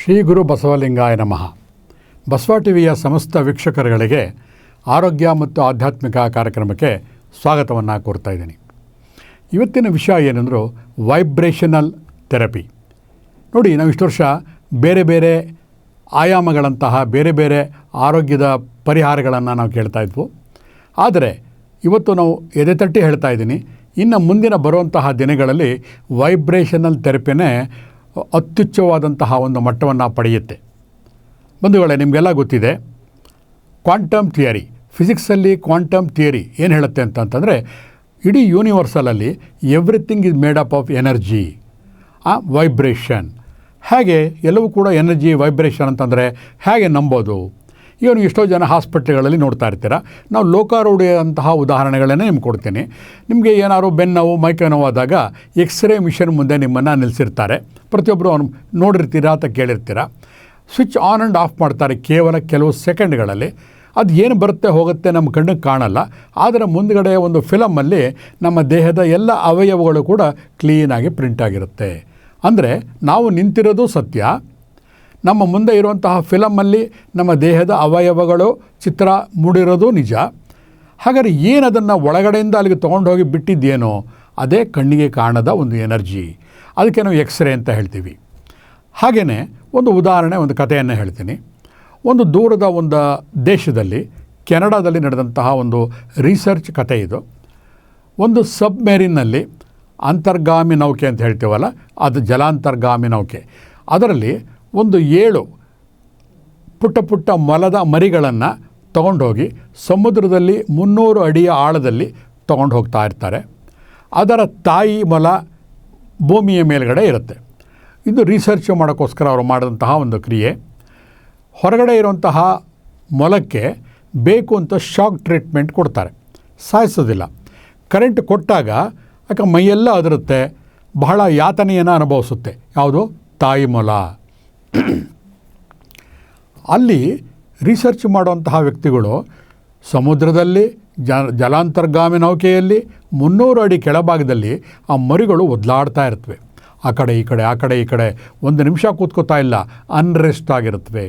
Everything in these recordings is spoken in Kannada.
ಶ್ರೀ ಗುರು ಬಸವಲಿಂಗಾಯ ನಮಃ. ಬಸವ ಟಿವಿಯ ಸಮಸ್ತ ವೀಕ್ಷಕರುಗಳಿಗೆ ಆರೋಗ್ಯ ಮತ್ತು ಆಧ್ಯಾತ್ಮಿಕ ಕಾರ್ಯಕ್ರಮಕ್ಕೆ ಸ್ವಾಗತವನ್ನು ಕೋರ್ತಾ ಇದ್ದೀನಿ. ಇವತ್ತಿನ ವಿಷಯ ಏನಂದರೂ ವೈಬ್ರೇಷನಲ್ ಥೆರಪಿ. ನೋಡಿ, ನಾವು ಇಷ್ಟು ವರ್ಷ ಬೇರೆ ಬೇರೆ ಆಯಾಮಗಳಂತಹ ಬೇರೆ ಬೇರೆ ಆರೋಗ್ಯದ ಪರಿಹಾರಗಳನ್ನು ನಾವು ಕೇಳ್ತಾ ಇದ್ವು. ಆದರೆ ಇವತ್ತು ನಾವು ಎದೆ ತಟ್ಟಿ ಹೇಳ್ತಾ ಇದ್ದೀನಿ, ಇನ್ನು ಮುಂದಿನ ಬರುವಂತಹ ದಿನಗಳಲ್ಲಿ ವೈಬ್ರೇಷನಲ್ ಥೆರಪಿನೇ ಅತ್ಯುಚ್ಚವಾದಂತಹ ಒಂದು ಮಟ್ಟವನ್ನು ಪಡೆಯುತ್ತೆ. ಬಂಧುಗಳೇ, ನಿಮಗೆಲ್ಲ ಗೊತ್ತಿದೆ, ಕ್ವಾಂಟಮ್ ಥಿಯರಿ, ಫಿಸಿಕ್ಸಲ್ಲಿ ಕ್ವಾಂಟಮ್ ಥಿಯರಿ ಏನು ಹೇಳುತ್ತೆ ಅಂತಂತಂದರೆ, ಇಡೀ ಯೂನಿವರ್ಸಲಲ್ಲಿ everything is made up of energy, ಆ ವೈಬ್ರೇಷನ್. ಹೇಗೆ ಎಲ್ಲವೂ ಕೂಡ ಎನರ್ಜಿ, ವೈಬ್ರೇಷನ್ ಅಂತಂದರೆ ಹೇಗೆ ನಂಬೋದು? ಈಗ ನೀವು ಎಷ್ಟೋ ಜನ ಹಾಸ್ಪಿಟ್ಲ್ಗಳಲ್ಲಿ ನೋಡ್ತಾ ಇರ್ತೀರ. ನಾವು ಲೋಕಾರೂಢಿಯಂತಹ ಉದಾಹರಣೆಗಳನ್ನೇ ನಿಮ್ಗೆ ಕೊಡ್ತೀನಿ. ನಿಮಗೆ ಏನಾದ್ರು ಬೆನ್ನೋವು ಮೈಕೈ ಆದಾಗ ಎಕ್ಸ್ರೇ ಮಿಷನ್ ಮುಂದೆ ನಿಮ್ಮನ್ನು ನಿಲ್ಲಿಸಿರ್ತಾರೆ. ಪ್ರತಿಯೊಬ್ಬರು ಅವ್ನು ನೋಡಿರ್ತೀರಾ ಅಂತ ಕೇಳಿರ್ತೀರ. ಸ್ವಿಚ್ ಆನ್ ಆ್ಯಂಡ್ ಆಫ್ ಮಾಡ್ತಾರೆ ಕೇವಲ ಕೆಲವು ಸೆಕೆಂಡ್ಗಳಲ್ಲಿ. ಅದು ಏನು ಬರುತ್ತೆ ಹೋಗುತ್ತೆ ನಮ್ಮ ಕಣ್ಣಿಗೆ ಕಾಣಲ್ಲ. ಆದರೆ ಮುಂದಗಡೆ ಒಂದು ಫಿಲಮಲ್ಲಿ ನಮ್ಮ ದೇಹದ ಎಲ್ಲ ಅವಯವಗಳು ಕೂಡ ಕ್ಲೀನಾಗಿ ಪ್ರಿಂಟ್ ಆಗಿರುತ್ತೆ. ಅಂದರೆ ನಾವು ನಿಂತಿರೋದು ಸತ್ಯ. ನಮ್ಮ ಮುಂದೆ ಇರುವಂತಹ ಫಿಲಮಲ್ಲಿ ನಮ್ಮ ದೇಹದ ಅವಯವಗಳು, ಚಿತ್ರ ಮೂಡಿರೋದು ನಿಜ. ಹಾಗಾದರೆ ಏನು ಅದನ್ನು ಒಳಗಡೆಯಿಂದ ಅಲ್ಲಿಗೆ ತೊಗೊಂಡು ಹೋಗಿ ಬಿಟ್ಟಿದ್ದೇನೋ ಅದೇ ಕಣ್ಣಿಗೆ ಕಾಣದ ಒಂದು ಎನರ್ಜಿ. ಅದಕ್ಕೆ ನಾವು ಎಕ್ಸ್ರೇ ಅಂತ ಹೇಳ್ತೀವಿ. ಹಾಗೆಯೇ ಒಂದು ಉದಾಹರಣೆ, ಒಂದು ಕಥೆಯನ್ನು ಹೇಳ್ತೀನಿ. ಒಂದು ದೂರದ ಒಂದು ದೇಶದಲ್ಲಿ, ಕೆನಡಾದಲ್ಲಿ ನಡೆದಂತಹ ಒಂದು ರಿಸರ್ಚ್ ಕಥೆ ಇದು. ಒಂದು ಸಬ್ಮೆರಿನ್ನಲ್ಲಿ ಅಂತರ್ಗಾಮಿ ನೌಕೆ ಅಂತ ಹೇಳ್ತೀವಲ್ಲ, ಅದು ಜಲಾಂತರ್ಗಾಮಿ ನೌಕೆ. ಅದರಲ್ಲಿ ಒಂದು ಏಳು ಪುಟ್ಟ ಪುಟ್ಟ ಮೊಲದ ಮರಿಗಳನ್ನು ತಗೊಂಡೋಗಿ ಸಮುದ್ರದಲ್ಲಿ ಮುನ್ನೂರು ಅಡಿಯ ಆಳದಲ್ಲಿ ತಗೊಂಡು ಹೋಗ್ತಾ ಇರ್ತಾರೆ. ಅದರ ತಾಯಿ ಮೊಲ ಭೂಮಿಯ ಮೇಲ್ಗಡೆ ಇರುತ್ತೆ. ಇದು ರಿಸರ್ಚ್ ಮಾಡೋಕ್ಕೋಸ್ಕರ ಅವರು ಮಾಡಿದಂತಹ ಒಂದು ಕ್ರಿಯೆ. ಹೊರಗಡೆ ಇರುವಂತಹ ಮೊಲಕ್ಕೆ ಬೇಕು ಅಂತ ಶಾಕ್ ಟ್ರೀಟ್ಮೆಂಟ್ ಕೊಡ್ತಾರೆ. ಸಾಯಿಸೋದಿಲ್ಲ. ಕರೆಂಟ್ ಕೊಟ್ಟಾಗ ಯಾಕೆ ಮೈಯೆಲ್ಲ ಅದರುತ್ತೆ. ಬಹಳ ಯಾತನೆಯನ್ನು ಅನುಭವಿಸುತ್ತೆ. ಯಾವುದು? ತಾಯಿ ಮೊಲ. ಅಲ್ಲಿ ರಿಸರ್ಚ್ ಮಾಡುವಂತಹ ವ್ಯಕ್ತಿಗಳು ಸಮುದ್ರದಲ್ಲಿ, ಜ, ಜಲಾಂತರ್ಗಾಮಿ ನೌಕೆಯಲ್ಲಿ, ಮುನ್ನೂರು ಅಡಿ ಕೆಳಭಾಗದಲ್ಲಿ ಆ ಮರಿಗಳು ಒದ್ಲಾಡ್ತಾ ಇರ್ತವೆ. ಆ ಕಡೆ, ಈ ಕಡೆ, ಆ ಕಡೆ, ಈ ಕಡೆ ಒಂದು ನಿಮಿಷ ಕೂತ್ಕೋತಾ ಇಲ್ಲ ಅನ್ರೆಸ್ಟ್ ಆಗಿರುತ್ತವೆ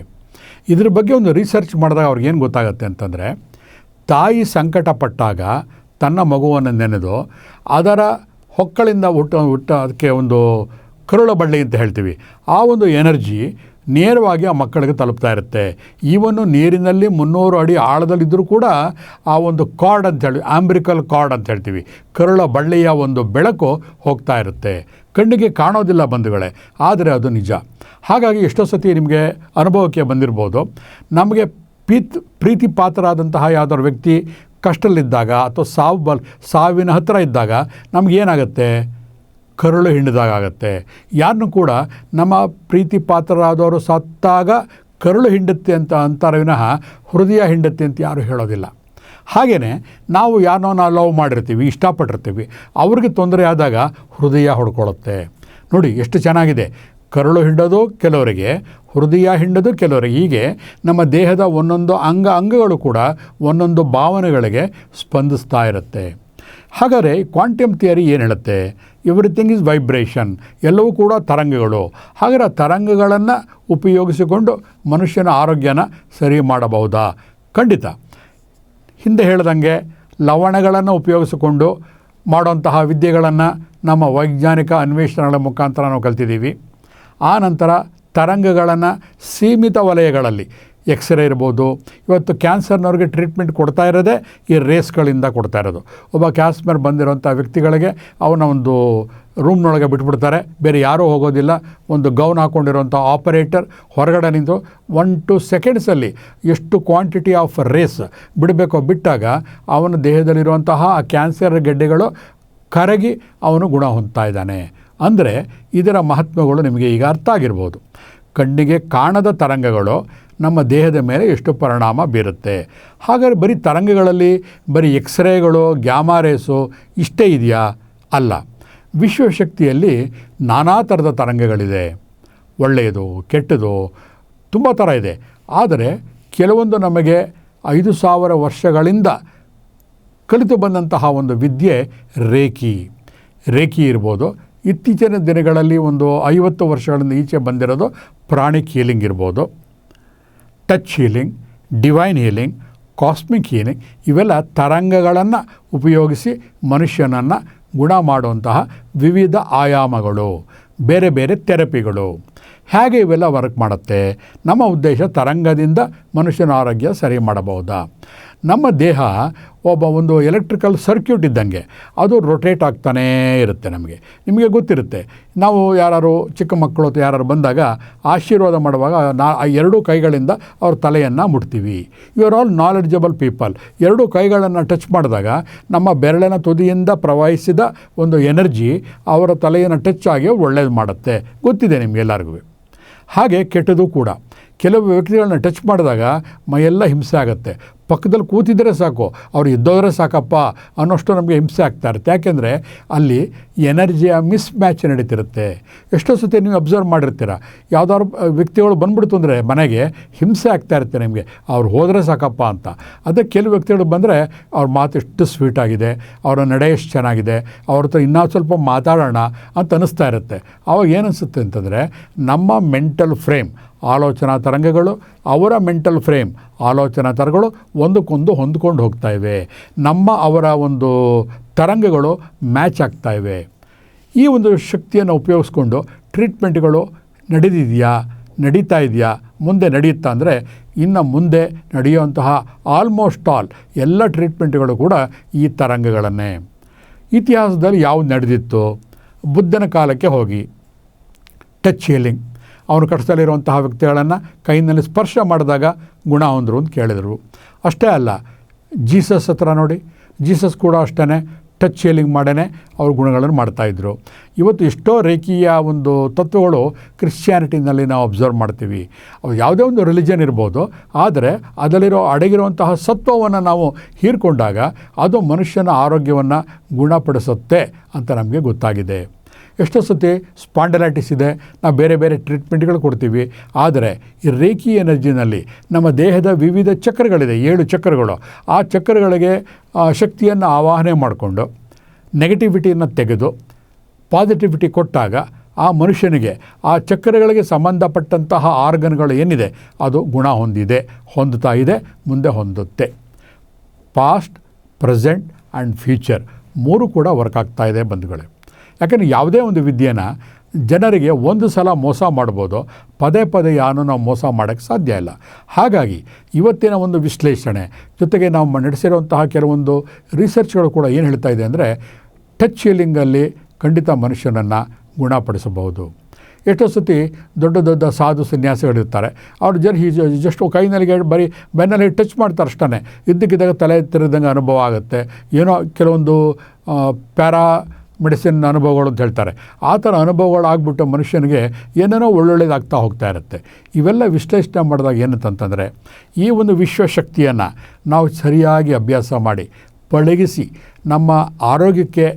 ಇದ್ರ ಬಗ್ಗೆ ಒಂದು ರಿಸರ್ಚ್ ಮಾಡಿದಾಗ ಅವ್ರಿಗೇನು ಗೊತ್ತಾಗುತ್ತೆ ಅಂತಂದರೆ, ತಾಯಿ ಸಂಕಟ ಪಟ್ಟಾಗ ತನ್ನ ಮಗುವನ್ನು ನೆನೆದು ಅದರ ಹೊಕ್ಕಳಿಂದ ಹುಟ್ಟು, ಹುಟ್ಟ ಅದಕ್ಕೆ ಒಂದು ಕರುಳ ಬಳ್ಳಿ ಅಂತ ಹೇಳ್ತೀವಿ. ಆ ಒಂದು ಎನರ್ಜಿ ನೇರವಾಗಿ ಆ ಮಕ್ಕಳಿಗೆ ತಲುಪ್ತಾ ಇರುತ್ತೆ. ಈವನ್ನು ನೀರಿನಲ್ಲಿ ಮುನ್ನೂರು ಅಡಿ ಆಳದಲ್ಲಿದ್ದರೂ ಕೂಡ ಆ ಒಂದು ಕಾರ್ಡ್ ಅಂತ ಹೇಳಿ, ಆಂಬ್ರಿಕಲ್ ಕಾರ್ಡ್ ಅಂತ ಹೇಳ್ತೀವಿ. ಕರುಳ ಬಳ್ಳಿಯ ಒಂದು ಬೆಳಕು ಹೋಗ್ತಾ ಇರುತ್ತೆ. ಕಣ್ಣಿಗೆ ಕಾಣೋದಿಲ್ಲ ಬಂಧುಗಳೇ, ಆದರೆ ಅದು ನಿಜ. ಹಾಗಾಗಿ ಎಷ್ಟೋ ಸತಿ ನಿಮಗೆ ಅನುಭವಕ್ಕೆ ಬಂದಿರ್ಬೋದು. ನಮಗೆ ಪ್ರೀತ್ ಪ್ರೀತಿ ಪಾತ್ರರಾದಂತಹ ಯಾವುದಾದ್ರು ವ್ಯಕ್ತಿ ಕಷ್ಟದಲ್ಲಿದ್ದಾಗ ಅಥವಾ ಸಾವು ಬಲ್, ಸಾವಿನ ಹತ್ತಿರ ಇದ್ದಾಗ ನಮಗೇನಾಗುತ್ತೆ ಕರುಳು ಹಿಂಡಿದಾಗತ್ತೆ ಯಾರನ್ನು ಕೂಡ ನಮ್ಮ ಪ್ರೀತಿ ಪಾತ್ರರಾದವರು ಸತ್ತಾಗ ಕರುಳು ಹಿಂಡುತ್ತೆ ಅಂತ ಅಂತಾರೆ ವಿನಃ ಹೃದಯ ಹಿಂಡುತ್ತೆ ಅಂತ ಯಾರೂ ಹೇಳೋದಿಲ್ಲ. ಹಾಗೆಯೇ ನಾವು ಯಾರನ್ನೋ ಲವ್ ಮಾಡಿರ್ತೀವಿ, ಇಷ್ಟಪಟ್ಟಿರ್ತೀವಿ, ಅವ್ರಿಗೆ ತೊಂದರೆ ಆದಾಗ ಹೃದಯ ಹೊಡ್ಕೊಳ್ಳುತ್ತೆ. ನೋಡಿ ಎಷ್ಟು ಚೆನ್ನಾಗಿದೆ. ಕರುಳು ಹಿಂಡೋದು ಕೆಲವರಿಗೆ, ಹೃದಯ ಹಿಂಡೋದು ಕೆಲವರಿಗೆ. ಹೀಗೆ ನಮ್ಮ ದೇಹದ ಒಂದೊಂದು ಅಂಗ ಅಂಗಗಳು ಕೂಡ ಒಂದೊಂದು ಭಾವನೆಗಳಿಗೆ ಸ್ಪಂದಿಸ್ತಾ ಇರುತ್ತೆ. ಹಾಗಾದರೆ ಕ್ವಾಂಟಮ್ ಥಿಯರಿ ಏನು ಹೇಳುತ್ತೆ? ಎವ್ರಿಥಿಂಗ್ ಈಸ್ ವೈಬ್ರೇಷನ್ ಎಲ್ಲವೂ ಕೂಡ ತರಂಗಗಳು. ಹಾಗಾದರೆ ಆ ತರಂಗಗಳನ್ನು ಉಪಯೋಗಿಸಿಕೊಂಡು ಮನುಷ್ಯನ ಆರೋಗ್ಯನ ಸರಿ ಮಾಡಬಹುದಾ? ಖಂಡಿತ. ಹಿಂದೆ ಹೇಳ್ದಂಗೆ ಲವಣಗಳನ್ನು ಉಪಯೋಗಿಸಿಕೊಂಡು ಮಾಡುವಂತಹ ವಿದ್ಯೆಗಳನ್ನು ನಮ್ಮ ವೈಜ್ಞಾನಿಕ ಅನ್ವೇಷಣೆಗಳ ಮುಖಾಂತರ ನಾವು ಕಲ್ತಿದ್ದೀವಿ. ಆ ನಂತರ ತರಂಗಗಳನ್ನು ಸೀಮಿತ ವಲಯಗಳಲ್ಲಿ ಎಕ್ಸ್ರೇ ಇರ್ಬೋದು. ಇವತ್ತು ಕ್ಯಾನ್ಸರ್ನವ್ರಿಗೆ ಟ್ರೀಟ್ಮೆಂಟ್ ಕೊಡ್ತಾ ಇರೋದೇ ಈ ರೇಸ್ಗಳಿಂದ ಕೊಡ್ತಾ ಇರೋದು. ಒಬ್ಬ ಕ್ಯಾನ್ಸರ್ ಬಂದಿರೋಂಥ ವ್ಯಕ್ತಿಗಳಿಗೆ ಅವನ ಒಂದು ರೂಮ್ನೊಳಗೆ ಬಿಟ್ಬಿಡ್ತಾರೆ. ಬೇರೆ ಯಾರೂ ಹೋಗೋದಿಲ್ಲ. ಒಂದು ಗೌನ್ ಹಾಕ್ಕೊಂಡಿರೋಂಥ ಆಪರೇಟರ್ ಹೊರಗಡೆ ನಿಂತು ಒನ್ ಟು ಸೆಕೆಂಡ್ಸಲ್ಲಿ ಎಷ್ಟು ಕ್ವಾಂಟಿಟಿ ಆಫ್ ರೇಸ್ ಬಿಡಬೇಕೋ ಬಿಟ್ಟಾಗ ಅವನ ದೇಹದಲ್ಲಿರುವಂತಹ ಆ ಕ್ಯಾನ್ಸರ್ ಗೆಡ್ಡೆಗಳು ಕರಗಿ ಅವನು ಗುಣ ಹೊಂದ್ತಾ ಇದ್ದಾನೆ. ಅಂದರೆ ಇದರ ಮಹತ್ವಗಳು ನಿಮಗೆ ಈಗ ಅರ್ಥ ಆಗಿರ್ಬೋದು. ಕಣ್ಣಿಗೆ ಕಾಣದ ತರಂಗಗಳು ನಮ್ಮ ದೇಹದ ಮೇಲೆ ಎಷ್ಟು ಪರಿಣಾಮ ಬೀರುತ್ತೆ. ಹಾಗಾದರೆ ಬರೀ ತರಂಗಗಳಲ್ಲಿ, ಬರೀ ಎಕ್ಸ್ರೇಗಳು ಗ್ಯಾಮಾರೇಸು ಇಷ್ಟೇ ಇದೆಯಾ? ಅಲ್ಲ. ವಿಶ್ವಶಕ್ತಿಯಲ್ಲಿ ನಾನಾ ಥರದ ತರಂಗಗಳಿದೆ. ಒಳ್ಳೆಯದು, ಕೆಟ್ಟದು, ತುಂಬ ಥರ ಇದೆ. ಆದರೆ ಕೆಲವೊಂದು ನಮಗೆ ಐದು ಸಾವಿರ ವರ್ಷಗಳಿಂದ ಕಲಿತು ಬಂದಂತಹ ಒಂದು ವಿದ್ಯೆ ರೇಖಿ. ರೇಖಿ ಇರ್ಬೋದು. ಇತ್ತೀಚಿನ ದಿನಗಳಲ್ಲಿ ಒಂದು ಐವತ್ತು ವರ್ಷಗಳಿಂದ ಈಚೆ ಬಂದಿರೋದು ಪ್ರಾಣಿ ಹೀಲಿಂಗ್ ಇರ್ಬೋದು. Touch healing, divine healing, cosmic healing ಇವೆಲ್ಲ ತರಂಗಗಳನ್ನು ಉಪಯೋಗಿಸಿ ಮನುಷ್ಯನನ್ನು ಗುಣ ಮಾಡುವಂತಹ ವಿವಿಧ ಆಯಾಮಗಳು, ಬೇರೆ ಬೇರೆ ಥೆರಪಿಗಳು. ಹೇಗೆ ಇವೆಲ್ಲ ವರ್ಕ್ ಮಾಡುತ್ತೆ? ನಮ್ಮ ಉದ್ದೇಶ ತರಂಗದಿಂದ ಮನುಷ್ಯನ ಆರೋಗ್ಯ ಸರಿ ಮಾಡಬಹುದಾ? ನಮ್ಮ ದೇಹ ಒಬ್ಬ ಒಂದು ಎಲೆಕ್ಟ್ರಿಕಲ್ ಸರ್ಕ್ಯೂಟ್ ಇದ್ದಂಗೆ, ಅದು ರೊಟೇಟ್ ಆಗ್ತಾನೇ ಇರುತ್ತೆ ನಮಗೆ. ನಿಮಗೆ ಗೊತ್ತಿರುತ್ತೆ, ನಾವು ಯಾರು ಚಿಕ್ಕ ಮಕ್ಕಳು ಅಥವಾ ಯಾರು ಬಂದಾಗ ಆಶೀರ್ವಾದ ಮಾಡುವಾಗ ನಾ ಎರಡೂ ಕೈಗಳಿಂದ ಅವ್ರ ತಲೆಯನ್ನು ಮುಟ್ತೀವಿ. You are all knowledgeable people ಎರಡೂ ಕೈಗಳನ್ನು ಟಚ್ ಮಾಡಿದಾಗ ನಮ್ಮ ಬೆರಳಿನ ತುದಿಯಿಂದ ಪ್ರವಹಿಸಿದ ಒಂದು ಎನರ್ಜಿ ಅವರ ತಲೆಯನ್ನು ಟಚ್ ಆಗಿ ಒಳ್ಳೇದು ಮಾಡುತ್ತೆ. ಗೊತ್ತಿದೆ ನಿಮಗೆಲ್ಲರಿಗೂ ಹಾಗೆ ಕೆಟ್ಟದು ಕೂಡ. ಕೆಲವು ವ್ಯಕ್ತಿಗಳನ್ನ ಟಚ್ ಮಾಡಿದಾಗ ಮೈಯೆಲ್ಲ ಹಿಂಸೆ ಆಗುತ್ತೆ. ಪಕ್ಕದಲ್ಲಿ ಕೂತಿದ್ದರೆ ಸಾಕು, ಅವ್ರು ಇದ್ದೋದ್ರೆ ಸಾಕಪ್ಪ ಅನ್ನೋಷ್ಟು ನಮಗೆ ಹಿಂಸೆ ಆಗ್ತಾ ಇರುತ್ತೆ. ಯಾಕೆಂದರೆ ಅಲ್ಲಿ ಎನರ್ಜಿಯ ಮಿಸ್ ಮ್ಯಾಚ್ ನಡೀತಿರುತ್ತೆ. ಎಷ್ಟೋ ಸತಿ ನೀವು ಅಬ್ಸರ್ವ್ ಮಾಡಿರ್ತೀರ. ಯಾವ್ದಾದ್ರು ವ್ಯಕ್ತಿಗಳು ಬಂದ್ಬಿಡ್ತು ಅಂದರೆ ಮನೆಗೆ ಹಿಂಸೆ ಆಗ್ತಾ ಇರುತ್ತೆ ನಿಮಗೆ. ಅವ್ರು ಹೋದರೆ ಸಾಕಪ್ಪ ಅಂತ. ಅದೇ ಕೆಲವು ವ್ಯಕ್ತಿಗಳು ಬಂದರೆ ಅವ್ರ ಮಾತು ಎಷ್ಟು ಸ್ವೀಟ್ ಆಗಿದೆ, ಅವರ ನಡೆ ಎಷ್ಟು ಚೆನ್ನಾಗಿದೆ, ಅವ್ರ ಹತ್ರ ಇನ್ನೂ ಸ್ವಲ್ಪ ಮಾತಾಡೋಣ ಅಂತ ಅನ್ನಿಸ್ತಾ ಇರುತ್ತೆ. ಆವಾಗ ಏನು ಅನಿಸುತ್ತೆ ಅಂತಂದರೆ ನಮ್ಮ ಮೆಂಟಲ್ ಫ್ರೇಮ್ ಆಲೋಚನಾ ತರಂಗಗಳು, ಅವರ ಮೆಂಟಲ್ ಫ್ರೇಮ್ ಆಲೋಚನಾ ತರಗಳು ಒಂದಕ್ಕೊಂದು ಹೊಂದ್ಕೊಂಡು ಹೋಗ್ತಾ ಇವೆ. ನಮ್ಮ ಅವರ ಒಂದು ತರಂಗಗಳು ಮ್ಯಾಚ್ ಆಗ್ತಾ ಇವೆ. ಈ ಒಂದು ಶಕ್ತಿಯನ್ನು ಉಪಯೋಗಿಸ್ಕೊಂಡು ಟ್ರೀಟ್ಮೆಂಟ್ಗಳು ನಡೆದಿದೆಯಾ ನಡೀತಾ ಇದೆಯಾ, ಮುಂದೆ ನಡೆಯುತ್ತಾ ಅಂದರೆ ಇನ್ನು ಮುಂದೆ ನಡೆಯುವಂತಹ ಆಲ್ಮೋಸ್ಟ್ ಆಲ್ ಎಲ್ಲ ಟ್ರೀಟ್ಮೆಂಟ್ಗಳು ಕೂಡ ಈ ತರಂಗಗಳನ್ನೇ. ಇತಿಹಾಸದಲ್ಲಿ ಯಾವುದು ನಡೆದಿತ್ತು? ಬುದ್ಧನ ಕಾಲಕ್ಕೆ ಹೋಗಿ. ಟಚ್ ಹೀಲಿಂಗ್ ಅವನು ಕಷ್ಟದಲ್ಲಿರುವಂತಹ ವ್ಯಕ್ತಿಗಳನ್ನು ಕೈನಲ್ಲಿ ಸ್ಪರ್ಶ ಮಾಡಿದಾಗ ಗುಣ ಹೊಂದರು ಅಂತ ಕೇಳಿದರು. ಅಷ್ಟೇ ಅಲ್ಲ, ಜೀಸಸ್ ಹತ್ರ ನೋಡಿ, ಜೀಸಸ್ ಕೂಡ ಅಷ್ಟೇ ಟಚ್ ಹೀಲಿಂಗ್ ಮಾಡೇ ಅವ್ರ ಗುಣಗಳನ್ನು ಮಾಡ್ತಾಯಿದ್ರು ಇವತ್ತು ಎಷ್ಟೋ ರೇಖೀಯ ಒಂದು ತತ್ವಗಳು ಕ್ರಿಶ್ಚಿಯಾನಿಟಿನಲ್ಲಿ ನಾವು ಅಬ್ಸರ್ವ್ ಮಾಡ್ತೀವಿ. ಅವು ಯಾವುದೇ ಒಂದು ರಿಲಿಜನ್ ಇರ್ಬೋದು, ಆದರೆ ಅದರಲ್ಲಿರೋ ಅಡಗಿರುವಂತಹ ಸತ್ವವನ್ನು ನಾವು ಹೀರ್ಕೊಂಡಾಗ ಅದು ಮನುಷ್ಯನ ಆರೋಗ್ಯವನ್ನು ಗುಣಪಡಿಸುತ್ತೆ ಅಂತ ನಮಗೆ ಗೊತ್ತಾಗಿದೆ. ಎಷ್ಟೋ ಸತಿ ಸ್ಪಾಂಡಲೈಟಿಸ್ ಇದೆ, ನಾವು ಬೇರೆ ಬೇರೆ ಟ್ರೀಟ್ಮೆಂಟ್ಗಳು ಕೊಡ್ತೀವಿ. ಆದರೆ ಈ ರೇಖಿ ಎನರ್ಜಿನಲ್ಲಿ ನಮ್ಮ ದೇಹದ ವಿವಿಧ ಚಕ್ರಗಳಿದೆ, ಏಳು ಚಕ್ರಗಳು. ಆ ಚಕ್ರಗಳಿಗೆ ಶಕ್ತಿಯನ್ನು ಆವಾಹನೆ ಮಾಡಿಕೊಂಡು, ನೆಗೆಟಿವಿಟಿಯನ್ನು ತೆಗೆದು, ಪಾಸಿಟಿವಿಟಿ ಕೊಟ್ಟಾಗ ಆ ಮನುಷ್ಯನಿಗೆ, ಆ ಚಕ್ರಗಳಿಗೆ ಸಂಬಂಧಪಟ್ಟಂತಹ ಆರ್ಗನ್ಗಳು ಏನಿದೆ, ಅದು ಗುಣ ಹೊಂದಿದೆ, ಹೊಂದುತ್ತಾ ಇದೆ, ಮುಂದೆ ಹೊಂದುತ್ತೆ. ಪಾಸ್ಟ್, ಪ್ರೆಸೆಂಟ್ ಆ್ಯಂಡ್ ಫ್ಯೂಚರ್ ಮೂರು ಕೂಡ ವರ್ಕ್ ಆಗ್ತಾ ಇದೆ ಬಂಧುಗಳೇ. ಯಾಕಂದರೆ ಯಾವುದೇ ಒಂದು ವಿದ್ಯೆನ ಜನರಿಗೆ ಒಂದು ಸಲ ಮೋಸ ಮಾಡ್ಬೋದು, ಪದೇ ಪದೇ ಯಾನು ನಾವು ಮೋಸ ಮಾಡೋಕ್ಕೆ ಸಾಧ್ಯ ಇಲ್ಲ. ಹಾಗಾಗಿ ಇವತ್ತಿನ ಒಂದು ವಿಶ್ಲೇಷಣೆ ಜೊತೆಗೆ ನಾವು ನಡೆಸಿರುವಂತಹ ಕೆಲವೊಂದು ರಿಸರ್ಚ್ಗಳು ಕೂಡ ಏನು ಹೇಳ್ತಾ ಇದೆ ಅಂದರೆ ಟಚ್ ಶೀಲಿಂಗಲ್ಲಿ ಖಂಡಿತ ಮನುಷ್ಯನನ್ನು ಗುಣಪಡಿಸಬಹುದು. ಎಷ್ಟೋ ಸತಿ ದೊಡ್ಡ ದೊಡ್ಡ ಸಾಧು ಸನ್ಯಾಸಿಗಳಿರ್ತಾರೆ. ಅವ್ರು ಜನ ಹೀ ಜಸ್ಟ್ ಕೈನಲ್ಲಿಗೆ ಬರೀ ಬೆನ್ನಲ್ಲಿ ಟಚ್ ಮಾಡ್ತಾರೆ ಅಷ್ಟೇ ಇದ್ದಕ್ಕಿದ್ದಾಗ ತಲೆ ತಿರುದಂಗೆ ಅನುಭವ ಆಗುತ್ತೆ. ಏನೋ ಕೆಲವೊಂದು ಪ್ಯಾರಾ ಮೆಡಿಸಿನ್ ಅನುಭವಗಳು ಅಂತ ಹೇಳ್ತಾರೆ. ಆ ಥರ ಅನುಭವಗಳಾಗ್ಬಿಟ್ಟು ಮನುಷ್ಯನಿಗೆ ಏನೇನೋ ಒಳ್ಳೊಳ್ಳೇದಾಗ್ತಾ ಹೋಗ್ತಾ ಇರುತ್ತೆ. ಇವೆಲ್ಲ ವಿಶ್ಲೇಷಣೆ ಮಾಡಿದಾಗ ಏನಂತಂತಂದರೆ ಈ ಒಂದು ವಿಶ್ವಶಕ್ತಿಯನ್ನು ನಾವು ಸರಿಯಾಗಿ ಅಭ್ಯಾಸ ಮಾಡಿ, ಪಳಗಿಸಿ, ನಮ್ಮ ಆರೋಗ್ಯಕ್ಕೆ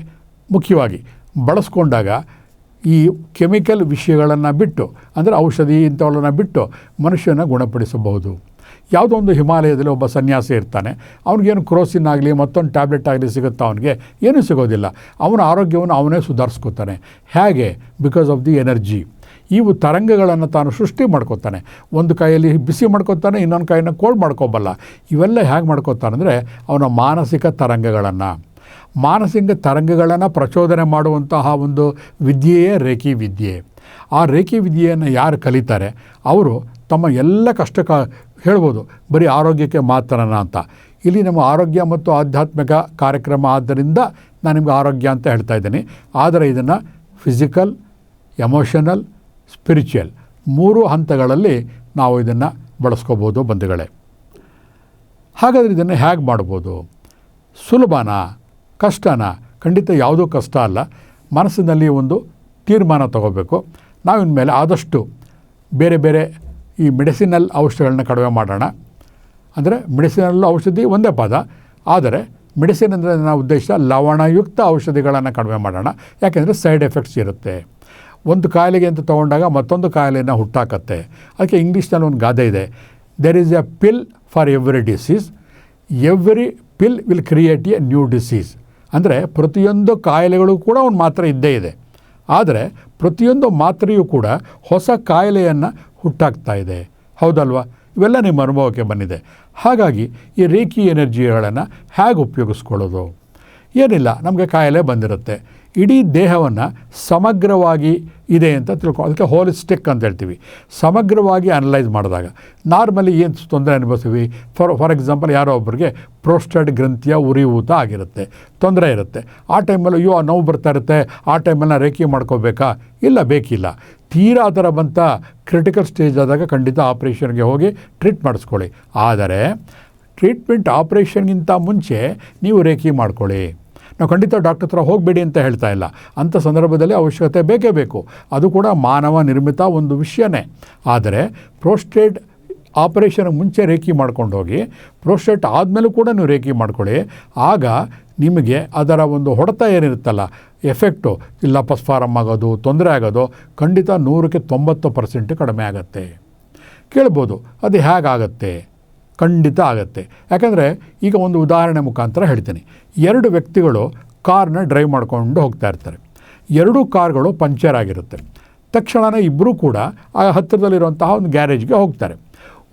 ಮುಖ್ಯವಾಗಿ ಬಳಸ್ಕೊಂಡಾಗ ಈ ಕೆಮಿಕಲ್ ವಿಷಯಗಳನ್ನು ಬಿಟ್ಟು, ಅಂದರೆ ಔಷಧಿ ಇಂಥವುಗಳನ್ನು ಬಿಟ್ಟು ಮನುಷ್ಯನ ಗುಣಪಡಿಸಬಹುದು. ಯಾವುದೋ ಒಂದು ಹಿಮಾಲಯದಲ್ಲಿ ಒಬ್ಬ ಸನ್ಯಾಸಿ ಇರ್ತಾನೆ. ಅವ್ನಿಗೇನು ಕ್ರೋಸಿನ್ ಆಗಲಿ, ಮತ್ತೊಂದು ಟ್ಯಾಬ್ಲೆಟ್ ಆಗಲಿ ಸಿಗುತ್ತಾ ಅವನಿಗೆ? ಏನೂ ಸಿಗೋದಿಲ್ಲ. ಅವನ ಆರೋಗ್ಯವನ್ನು ಅವನೇ ಸುಧಾರಿಸ್ಕೋತಾನೆ. ಹೇಗೆ? Because of the energy. ಇವು ತರಂಗಗಳನ್ನು ತಾನು ಸೃಷ್ಟಿ ಮಾಡ್ಕೋತಾನೆ. ಒಂದು ಕೈಯಲ್ಲಿ ಬಿಸಿ ಮಾಡ್ಕೋತಾನೆ, ಇನ್ನೊಂದು ಕೈಯನ್ನು ಕೋಲ್ಡ್ ಮಾಡ್ಕೋಬಲ್ಲ. ಇವೆಲ್ಲ ಹೇಗೆ ಮಾಡ್ಕೋತಾನಂದರೆ ಅವನ ಮಾನಸಿಕ ತರಂಗಗಳನ್ನು. ಮಾನಸಿಕ ತರಂಗಗಳನ್ನು ಪ್ರಚೋದನೆ ಮಾಡುವಂತಹ ಒಂದು ವಿದ್ಯೆಯೇ ರೇಖಿ ವಿದ್ಯೆ. ಆ ರೇಖಿ ವಿದ್ಯೆಯನ್ನು ಯಾರು ಕಲಿತಾರೆ? ಅವರು ತಮ್ಮ ಎಲ್ಲ ಕಷ್ಟ ಹೇಳ್ಬೋದು, ಬರೀ ಆರೋಗ್ಯಕ್ಕೆ ಮಾತ್ರನ ಅಂತ. ಇಲ್ಲಿ ನಮ್ಮ ಆರೋಗ್ಯ ಮತ್ತು ಆಧ್ಯಾತ್ಮಿಕ ಕಾರ್ಯಕ್ರಮ ಆದ್ದರಿಂದ ನಾನು ನಿಮಗೆ ಆರೋಗ್ಯ ಅಂತ ಹೇಳ್ತಾ ಇದ್ದೀನಿ. ಆದರೆ ಇದನ್ನು ಫಿಸಿಕಲ್ ಎಮೋಷನಲ್ ಸ್ಪಿರಿಚುವಲ್ ಮೂರು ಹಂತಗಳಲ್ಲಿ ನಾವು ಇದನ್ನು ಬಳಸ್ಕೋಬೋದು ಬಂಧುಗಳೇ. ಹಾಗಾದರೆ ಇದನ್ನು ಹೇಗೆ ಮಾಡ್ಬೋದು? ಸುಲಭನಾ, ಕಷ್ಟನಾ? ಖಂಡಿತ ಯಾವುದೂ ಕಷ್ಟ ಅಲ್ಲ. ಮನಸ್ಸಿನಲ್ಲಿ ಒಂದು ತೀರ್ಮಾನ ತಗೋಬೇಕು. ನಾವು ಇನ್ಮೇಲೆ ಆದಷ್ಟು ಬೇರೆ ಬೇರೆ ಈ ಮೆಡಿಸಿನಲ್ ಔಷಧಿಗಳನ್ನ ಕಡಿಮೆ ಮಾಡೋಣ. ಅಂದರೆ ಮೆಡಿಸಿನಲ್ ಔಷಧಿ ಒಂದೇ ಪದ. ಆದರೆ ಮೆಡಿಸಿನ್ ಅಂದರೆ ನನ್ನ ಉದ್ದೇಶ ಲವಣಯುಕ್ತ ಔಷಧಿಗಳನ್ನು ಕಡಿಮೆ ಮಾಡೋಣ. ಯಾಕೆಂದರೆ ಸೈಡ್ ಎಫೆಕ್ಟ್ಸ್ ಇರುತ್ತೆ. ಒಂದು ಕಾಯಿಲೆಗೆ ಅಂತ ತೊಗೊಂಡಾಗ ಮತ್ತೊಂದು ಕಾಯಿಲೆಯನ್ನು ಹುಟ್ಟಾಕತ್ತೆ. ಅದಕ್ಕೆ ಇಂಗ್ಲೀಷ್ನಲ್ಲಿ ಒಂದು ಗಾದೆ ಇದೆ. There is a pill for every disease every pill will create a new disease ಅಂದರೆ ಪ್ರತಿಯೊಂದು ಕಾಯಿಲೆಗಳು ಕೂಡ ಒಂದು ಮಾತ್ರೆ ಇದ್ದೇ ಇದೆ. ಆದರೆ ಪ್ರತಿಯೊಂದು ಮಾತ್ರೆಯೂ ಕೂಡ ಹೊಸ ಕಾಯಿಲೆಯನ್ನು ಹುಟ್ಟಾಕ್ತಾ ಇದೆ. ಹೌದಲ್ವಾ? ಇವೆಲ್ಲ ನಿಮ್ಮ ಅನುಭವಕ್ಕೆ ಬಂದಿದೆ. ಹಾಗಾಗಿ ಈ ರೇಖಿ ಎನರ್ಜಿಗಳನ್ನು ಹೇಗೆ ಉಪಯೋಗಿಸ್ಕೊಳ್ಳೋದು? ಏನಿಲ್ಲ, ನಮಗೆ ಕಾಯಿಲೆ ಬಂದಿರುತ್ತೆ. ಇಡೀ ದೇಹವನ್ನು ಸಮಗ್ರವಾಗಿ ಇದೆ ಅಂತ ತಿಳ್ಕೊ, ಅದಕ್ಕೆ ಹೋಲಿಸ್ಟಿಕ್ ಅಂತ ಹೇಳ್ತೀವಿ. ಸಮಗ್ರವಾಗಿ ಅನಲೈಸ್ ಮಾಡಿದಾಗ ನಾರ್ಮಲಿ ಏನು ತೊಂದರೆ ಅನುಭವಿಸ್ತೀವಿ? ಫಾರ್ ಫಾರ್ ಎಕ್ಸಾಂಪಲ್ ಯಾರೋ ಒಬ್ಬರಿಗೆ ಪ್ರೋಸ್ಟೆಡ್ ಗ್ರಂಥಿಯ ಉರಿಯೂತ ಆಗಿರುತ್ತೆ, ತೊಂದರೆ ಇರುತ್ತೆ. ಆ ಟೈಮಲ್ಲಿ ಅಯ್ಯೋ ನೋವು ಬರ್ತಾ ಇರುತ್ತೆ, ಆ ಟೈಮಲ್ಲಿ ರೇಖೆ ಮಾಡ್ಕೋಬೇಕಾ? ಇಲ್ಲ, ಬೇಕಿಲ್ಲ. ತೀರಾ ಥರ ಬಂತ ಕ್ರಿಟಿಕಲ್ ಸ್ಟೇಜ್ ಆದಾಗ ಖಂಡಿತ ಆಪ್ರೇಷನ್ಗೆ ಹೋಗಿ ಟ್ರೀಟ್ ಮಾಡಿಸ್ಕೊಳ್ಳಿ. ಆದರೆ ಟ್ರೀಟ್ಮೆಂಟ್ ಆಪ್ರೇಷನ್ಗಿಂತ ಮುಂಚೆ ನೀವು ರೇಖೆ ಮಾಡ್ಕೊಳ್ಳಿ. ನಾವು ಖಂಡಿತ ಡಾಕ್ಟರ್ ಹತ್ರ ಹೋಗಬೇಡಿ ಅಂತ ಹೇಳ್ತಾ ಇಲ್ಲ. ಅಂಥ ಸಂದರ್ಭದಲ್ಲಿ ಅವಶ್ಯಕತೆ ಬೇಕೇ ಬೇಕು. ಅದು ಕೂಡ ಮಾನವ ನಿರ್ಮಿತ ಒಂದು ವಿಷಯನೇ. ಆದರೆ ಪ್ರೋಸ್ಟೇಟ್ ಆಪರೇಷನ್ ಮುಂಚೆ ರೇಖಿ ಮಾಡ್ಕೊಂಡು ಹೋಗಿ, ಪ್ರೋಸ್ಟೇಟ್ ಆದಮೇಲೂ ಕೂಡ ನೀವು ರೇಖಿ ಮಾಡ್ಕೊಳ್ಳಿ. ಆಗ ನಿಮಗೆ ಅದರ ಒಂದು ಹೊಡೆತ ಏನಿರುತ್ತಲ್ಲ, ಎಫೆಕ್ಟು, ಇಲ್ಲ ಪಸ್ಫಾರಮ್ ಆಗೋದು, ತೊಂದರೆ ಆಗೋದು, ಖಂಡಿತ ನೂರಕ್ಕೆ ತೊಂಬತ್ತು ಪರ್ಸೆಂಟ್ ಕಡಿಮೆ ಆಗುತ್ತೆ. ಕೇಳ್ಬೋದು, ಅದು ಹೇಗಾಗತ್ತೆ? ಖಂಡಿತ ಆಗುತ್ತೆ. ಯಾಕಂದರೆ ಈಗ ಒಂದು ಉದಾಹರಣೆ ಮುಖಾಂತರ ಹೇಳ್ತೀನಿ. ಎರಡು ವ್ಯಕ್ತಿಗಳು ಕಾರ್ನ ಡ್ರೈವ್ ಮಾಡ್ಕೊಂಡು ಹೋಗ್ತಾ ಇರ್ತಾರೆ. ಎರಡೂ ಕಾರ್ಗಳು ಪಂಚರ್ ಆಗಿರುತ್ತೆ. ತಕ್ಷಣನೇ ಇಬ್ಬರೂ ಕೂಡ ಆ ಹತ್ತಿರದಲ್ಲಿರುವಂತಹ ಒಂದು ಗ್ಯಾರೇಜ್ಗೆ ಹೋಗ್ತಾರೆ.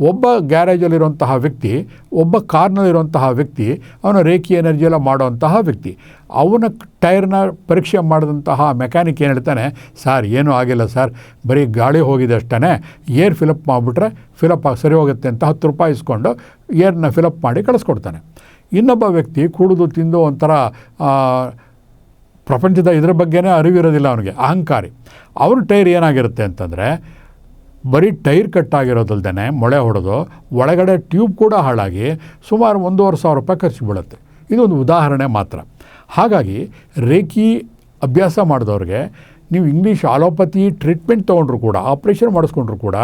ಒಬ್ಬ ಗ್ಯಾರೇಜಲ್ಲಿರುವಂತಹ ವ್ಯಕ್ತಿ, ಒಬ್ಬ ಕಾರ್ನಲ್ಲಿರುವಂತಹ ವ್ಯಕ್ತಿ, ಅವನ ರೇಖಿ ಎನರ್ಜಿ ಎಲ್ಲ ಮಾಡುವಂತಹ ವ್ಯಕ್ತಿ. ಅವನ ಟೈರ್ನ ಪರೀಕ್ಷೆ ಮಾಡಿದಂತಹ ಮೆಕ್ಯಾನಿಕ್ ಏನು ಹೇಳ್ತಾನೆ, ಸರ್, ಏನೂ ಆಗಿಲ್ಲ ಸರ್, ಬರೀ ಗಾಳಿ ಹೋಗಿದೆ ಅಷ್ಟೇ ಏರ್ ಫಿಲಪ್ ಮಾಡಿಬಿಟ್ರೆ ಫಿಲಪ್ ಸರಿ ಹೋಗುತ್ತೆ ಅಂತ ಹತ್ತು ರೂಪಾಯಿ ಇಸ್ಕೊಂಡು ಏರ್ನ ಫಿಲಪ್ ಮಾಡಿ ಕಳಿಸ್ಕೊಡ್ತಾನೆ. ಇನ್ನೊಬ್ಬ ವ್ಯಕ್ತಿ ಕುಡಿದು ತಿಂದು ಒಂಥರ ಪ್ರಪಂಚದ ಇದರ ಬಗ್ಗೆನೇ ಅರಿವಿರೋದಿಲ್ಲ ಅವನಿಗೆ, ಅಹಂಕಾರಿ. ಅವ್ರ ಟೈರ್ ಏನಾಗಿರುತ್ತೆ ಅಂತಂದರೆ ಬರೀ ಟೈರ್ ಕಟ್ಟಾಗಿರೋದಲ್ದೇ ಮೊಳೆ ಹೊಡೆದು ಒಳಗಡೆ ಟ್ಯೂಬ್ ಕೂಡ ಹಾಳಾಗಿ ಸುಮಾರು ಒಂದೂವರೆ ಸಾವಿರ ರೂಪಾಯಿ ಖರ್ಚು ಬೀಳುತ್ತೆ. ಇದೊಂದು ಉದಾಹರಣೆ ಮಾತ್ರ. ಹಾಗಾಗಿ ರೇಖಿ ಅಭ್ಯಾಸ ಮಾಡಿದವ್ರಿಗೆ ನೀವು ಇಂಗ್ಲೀಷ್ ಆಲೋಪತಿ ಟ್ರೀಟ್ಮೆಂಟ್ ತೊಗೊಂಡ್ರು ಕೂಡ, ಆಪ್ರೇಷನ್ ಮಾಡಿಸ್ಕೊಂಡ್ರು ಕೂಡ,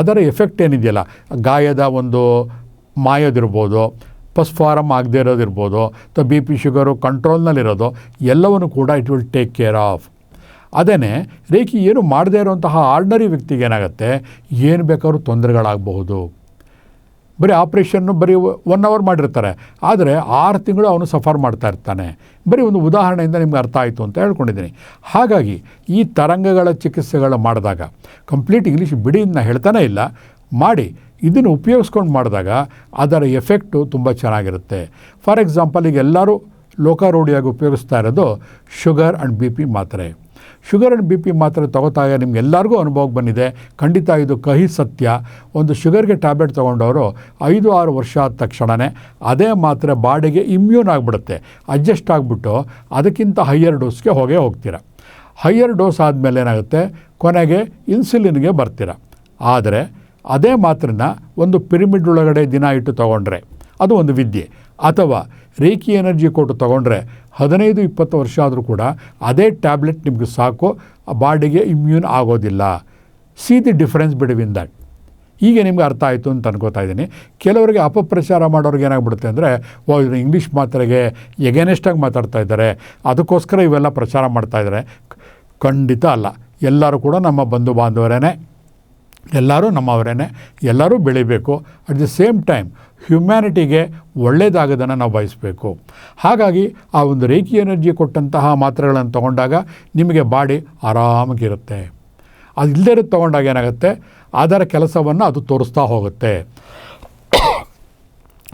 ಅದರ ಎಫೆಕ್ಟ್ ಏನಿದೆಯಲ್ಲ? ಗಾಯದ ಒಂದು ಮಾಯೋದಿರ್ಬೋದು ಪಸ್ಫಾರಮ್ ಆಗದೇ ಇರೋದಿರ್ಬೋದು, ಅಥವಾ ಬಿ ಪಿ ಶುಗರು ಕಂಟ್ರೋಲ್ನಲ್ಲಿರೋದು, ಎಲ್ಲವನ್ನು ಕೂಡ it will take care of. ಅದೇ ರೇಖಿ ಏನು ಮಾಡದೇ ಇರುವಂತಹ ಆರ್ಡಿನರಿ ವ್ಯಕ್ತಿಗೆ ಏನಾಗುತ್ತೆ? ಏನು ಬೇಕಾದ್ರೂ ತೊಂದರೆಗಳಾಗಬಹುದು. ಬರೀ ಆಪ್ರೇಷನ್ನು ಬರೀ ಒನ್ ಅವರ್ ಮಾಡಿರ್ತಾರೆ. ಆದರೆ ಆರು ತಿಂಗಳು ಅವನು ಸಫರ್ ಮಾಡ್ತಾ ಇರ್ತಾನೆ. ಬರೀ ಒಂದು ಉದಾಹರಣೆಯಿಂದ ನಿಮ್ಗೆ ಅರ್ಥ ಆಯಿತು ಅಂತ ಹೇಳ್ಕೊಂಡಿದ್ದೀನಿ. ಹಾಗಾಗಿ ಈ ತರಂಗಗಳ ಚಿಕಿತ್ಸೆಗಳು ಮಾಡಿದಾಗ ಕಂಪ್ಲೀಟ್ ಇಂಗ್ಲೀಷ್ ಬಿಡಿ ಅಂತ ಹೇಳ್ತಾನೆ ಇಲ್ಲ. ಮಾಡಿ, ಇದನ್ನು ಉಪಯೋಗಿಸ್ಕೊಂಡು ಮಾಡಿದಾಗ ಅದರ ಎಫೆಕ್ಟು ತುಂಬ ಚೆನ್ನಾಗಿರುತ್ತೆ. ಫಾರ್ ಎಕ್ಸಾಂಪಲ್ ಈಗ ಎಲ್ಲರೂ ಲೋಕಾರೂಢಿಯಾಗಿ ಉಪಯೋಗಿಸ್ತಾ ಇರೋದು ಶುಗರ್ ಆ್ಯಂಡ್ ಬಿ ಪಿ ಮಾತ್ರೆ. ಶುಗರ್ ಆ್ಯಂಡ್ ಬಿ ಪಿ ಮಾತ್ರೆ ತೊಗೋತಾಗ ನಿಮ್ಗೆಲ್ಲರಿಗೂ ಅನುಭವಕ್ಕೆ ಬಂದಿದೆ. ಖಂಡಿತ ಇದು ಕಹಿ ಸತ್ಯ. ಒಂದು ಶುಗರ್ಗೆ ಟ್ಯಾಬ್ಲೆಟ್ ತೊಗೊಂಡವರು ಐದು ಆರು ವರ್ಷ ಆದ ತಕ್ಷಣವೇ ಅದೇ ಮಾತ್ರೆ ಬಾಡಿಗೆ ಇಮ್ಯೂನ್ ಆಗಿಬಿಡುತ್ತೆ. ಅಡ್ಜಸ್ಟ್ ಆಗಿಬಿಟ್ಟು ಅದಕ್ಕಿಂತ ಹೈಯರ್ ಡೋಸ್ಗೆ ಹೋಗೇ ಹೋಗ್ತೀರ. ಹೈಯರ್ ಡೋಸ್ ಆದಮೇಲೆ ಏನಾಗುತ್ತೆ? ಕೊನೆಗೆ ಇನ್ಸುಲಿನ್ಗೆ ಬರ್ತೀರ. ಆದರೆ ಅದೇ ಮಾತ್ರನ ಒಂದು ಪಿರಿಮಿಡ್ ಒಳಗಡೆ ದಿನ ಇಟ್ಟು ತೊಗೊಂಡ್ರೆ ಅದು ಒಂದು ವಿದ್ಯೆ. ಅಥವಾ ರೇಖಿ ಎನರ್ಜಿ ಕೊಟ್ಟು ತೊಗೊಂಡ್ರೆ ಹದಿನೈದು, ಇಪ್ಪತ್ತು ವರ್ಷ ಆದರೂ ಕೂಡ ಅದೇ ಟ್ಯಾಬ್ಲೆಟ್ ನಿಮಗೆ ಸಾಕು ಬಾಡಿಗೆ ಇಮ್ಯೂನ್ ಆಗೋದಿಲ್ಲ. See the difference between that ಈಗ ನಿಮ್ಗೆ ಅರ್ಥ ಆಯಿತು ಅಂತ ಅನ್ಕೋತಾ ಇದ್ದೀನಿ. ಕೆಲವರಿಗೆ ಅಪಪ್ರಚಾರ ಮಾಡೋರಿಗೆ ಏನಾಗ್ಬಿಡುತ್ತೆ ಅಂದರೆ, ಓ, ಇವರು ಇಂಗ್ಲೀಷ್ ಮಾತ್ರೆಗೆ ಎಗೇನೆಸ್ಟಾಗಿ ಮಾತಾಡ್ತಾ ಇದ್ದಾರೆ. ಅದಕ್ಕೋಸ್ಕರ ಇವೆಲ್ಲ ಪ್ರಚಾರ ಮಾಡ್ತಾ ಇದ್ದಾರೆ. ಖಂಡಿತ ಅಲ್ಲ. ಎಲ್ಲರೂ ಕೂಡ ನಮ್ಮ ಬಂಧು ಬಾಂಧವರೇನೆ. ಎಲ್ಲರೂ ನಮ್ಮವರೇನೆ. ಎಲ್ಲರೂ ಬೆಳಿಬೇಕು. ಅಟ್ ದಿ ಸೇಮ್ ಟೈಮ್ ಹ್ಯುಮ್ಯಾನಿಟಿಗೆ ಒಳ್ಳೆಯದಾಗೋದನ್ನು ನಾವು ಬಯಸಬೇಕು ಹಾಗಾಗಿ ಆ ಒಂದು ರೇಖಿ ಎನರ್ಜಿ ಕೊಟ್ಟಂತಹ ಮಾತ್ರೆಗಳನ್ನು ತಗೊಂಡಾಗ ನಿಮಗೆ ಬಾಡಿ ಆರಾಮಾಗಿರುತ್ತೆ ಅದು ಇಲ್ಲದೇ ಇರೋದು ತೊಗೊಂಡಾಗ ಏನಾಗುತ್ತೆ? ಅದರ ಕೆಲಸವನ್ನು ಅದು ತೋರಿಸ್ತಾ ಹೋಗುತ್ತೆ.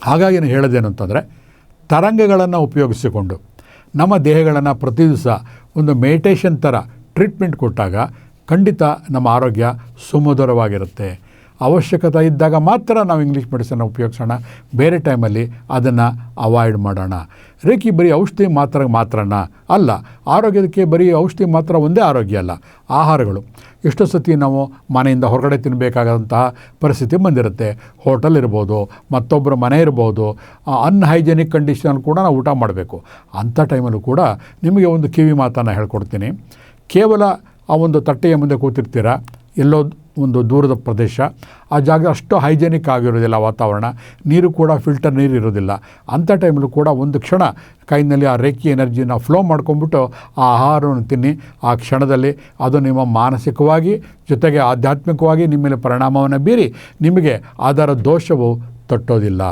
ಹಾಗಾಗಿ ನಾನು ಹೇಳೋದೇನು ಅಂತಂದರೆ, ತರಂಗಗಳನ್ನು ಉಪಯೋಗಿಸಿಕೊಂಡು ನಮ್ಮ ದೇಹಗಳನ್ನು ಪ್ರತಿ ದಿವಸ ಒಂದು ಮೆಡಿಟೇಷನ್ ಥರ ಟ್ರೀಟ್ಮೆಂಟ್ ಕೊಟ್ಟಾಗ ಖಂಡಿತ ನಮ್ಮ ಆರೋಗ್ಯ ಸುಮಧುರವಾಗಿರುತ್ತೆ. ಅವಶ್ಯಕತೆ ಇದ್ದಾಗ ಮಾತ್ರ ನಾವು ಇಂಗ್ಲೀಷ್ ಮೆಡಿಸನ್ನ ಉಪಯೋಗಿಸೋಣ. ಬೇರೆ ಟೈಮಲ್ಲಿ ಅದನ್ನು ಅವಾಯ್ಡ್ ಮಾಡೋಣ. ರೇಖಿ ಬರೀ ಔಷಧಿ ಮಾತ್ರ ಮಾತ್ರನ? ಅಲ್ಲ, ಆರೋಗ್ಯಕ್ಕೆ ಬರೀ ಔಷಧಿ ಮಾತ್ರ ಒಂದೇ ಆರೋಗ್ಯ ಅಲ್ಲ, ಆಹಾರಗಳು. ಎಷ್ಟೋ ಸತಿ ನಾವು ಮನೆಯಿಂದ ಹೊರಗಡೆ ತಿನ್ನಬೇಕಾದಂತಹ ಪರಿಸ್ಥಿತಿ ಬಂದಿರುತ್ತೆ. ಹೋಟೆಲ್ ಇರ್ಬೋದು ಮತ್ತೊಬ್ಬರ ಮನೆ ಇರ್ಬೋದು ಅನ್ಹೈಜೆನಿಕ್ ಕಂಡೀಷನ್ ಕೂಡ ನಾವು ಊಟ ಮಾಡಬೇಕು. ಅಂಥ ಟೈಮಲ್ಲೂ ಕೂಡ ನಿಮಗೆ ಒಂದು ಕಿವಿ ಮಾತನ್ನು ಹೇಳ್ಕೊಡ್ತೀನಿ. ಕೇವಲ ಆ ಒಂದು ತಟ್ಟೆಯ ಮುಂದೆ ಕೂತಿರ್ತೀರ? ಎಲ್ಲೋ ಒಂದು ದೂರದ ಪ್ರದೇಶ. ಆ ಜಾಗ ಅಷ್ಟು ಹೈಜೆನಿಕ್ ಆಗಿರೋದಿಲ್ಲ ವಾತಾವರಣ. ನೀರು ಕೂಡ ಫಿಲ್ಟರ್ ನೀರು ಇರೋದಿಲ್ಲ. ಅಂಥ ಟೈಮಲ್ಲೂ ಕೂಡ ಒಂದು ಕ್ಷಣ ಕೈನಲ್ಲಿ ಆ ರೇಖಿ ಎನರ್ಜಿನ ಫ್ಲೋ ಮಾಡ್ಕೊಂಬಿಟ್ಟು ಆ ಆಹಾರವನ್ನು ತಿನ್ನಿ. ಆ ಕ್ಷಣದಲ್ಲಿ ಅದು ನಿಮ್ಮ ಮಾನಸಿಕವಾಗಿ, ಜೊತೆಗೆ ಆಧ್ಯಾತ್ಮಿಕವಾಗಿ ನಿಮ್ಮ ಮೇಲೆ ಪರಿಣಾಮವನ್ನು ಬೀರಿ ನಿಮಗೆ ಅದರ ದೋಷವು ತಟ್ಟೋದಿಲ್ಲ.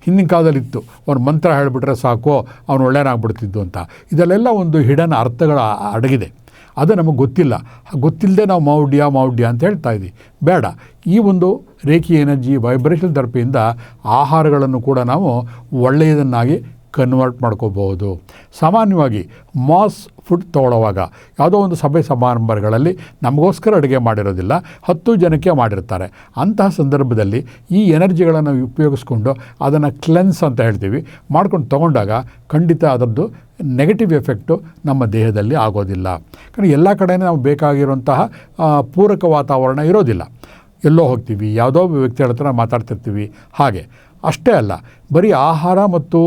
ಹಿಂದಿನ ಕಾಲದಲ್ಲಿತ್ತು ಅವ್ನು ಮಂತ್ರ ಹೇಳಿಬಿಟ್ರೆ ಸಾಕು, ಅವನು ಒಳ್ಳೆಯನಾಗ್ಬಿಡ್ತಿದ್ದು ಅಂತ. ಇದರಲ್ಲೆಲ್ಲ ಒಂದು ಹಿಡನ್ ಅರ್ಥಗಳ ಅಡಗಿದೆ. ಅದು ನಮಗೆ ಗೊತ್ತಿಲ್ಲ. ಗೊತ್ತಿಲ್ಲದೆ ನಾವು ಮೌಢ್ಯ ಮೌಢ್ಯ ಅಂತ ಹೇಳ್ತಾ ಇದ್ದೀವಿ. ಬೇಡ. ಈ ಒಂದು ರೇಖಿ ಎನರ್ಜಿ ವೈಬ್ರೇಷನ್ ಥೆರಪಿಯಿಂದ ಆಹಾರಗಳನ್ನು ಕೂಡ ನಾವು ಒಳ್ಳೆಯದನ್ನಾಗಿ ಕನ್ವರ್ಟ್ ಮಾಡ್ಕೋಬಹುದು. ಸಾಮಾನ್ಯವಾಗಿ ಮಾಸ್ ಫುಡ್ ತೊಗೊಳ್ಳೋವಾಗ ಯಾವುದೋ ಒಂದು ಸಭೆ ಸಮಾರಂಭಗಳಲ್ಲಿ ನಮಗೋಸ್ಕರ ಅಡುಗೆ ಮಾಡಿರೋದಿಲ್ಲ, ಹತ್ತು ಜನಕ್ಕೆ ಮಾಡಿರ್ತಾರೆ. ಅಂತಹ ಸಂದರ್ಭದಲ್ಲಿ ಈ ಎನರ್ಜಿಗಳನ್ನು ಉಪಯೋಗಿಸ್ಕೊಂಡು ಅದನ್ನು ಕ್ಲೆನ್ಸ್ ಅಂತ ಹೇಳ್ತೀವಿ. ಮಾಡ್ಕೊಂಡು ತೊಗೊಂಡಾಗ ಖಂಡಿತ ಅದರದ್ದು ನೆಗೆಟಿವ್ ಎಫೆಕ್ಟು ನಮ್ಮ ದೇಹದಲ್ಲಿ ಆಗೋದಿಲ್ಲ. ಯಾಕಂದರೆ ಎಲ್ಲ ಕಡೆ ನಾವು ಬೇಕಾಗಿರುವಂತಹ ಪೂರಕ ವಾತಾವರಣ ಇರೋದಿಲ್ಲ. ಎಲ್ಲೋ ಹೋಗ್ತೀವಿ, ಯಾವುದೋ ವ್ಯಕ್ತಿಗಳ ಹತ್ರ ಮಾತಾಡ್ತಿರ್ತೀವಿ. ಹಾಗೆ ಅಷ್ಟೇ ಅಲ್ಲ, ಬರೀ ಆಹಾರ ಮತ್ತು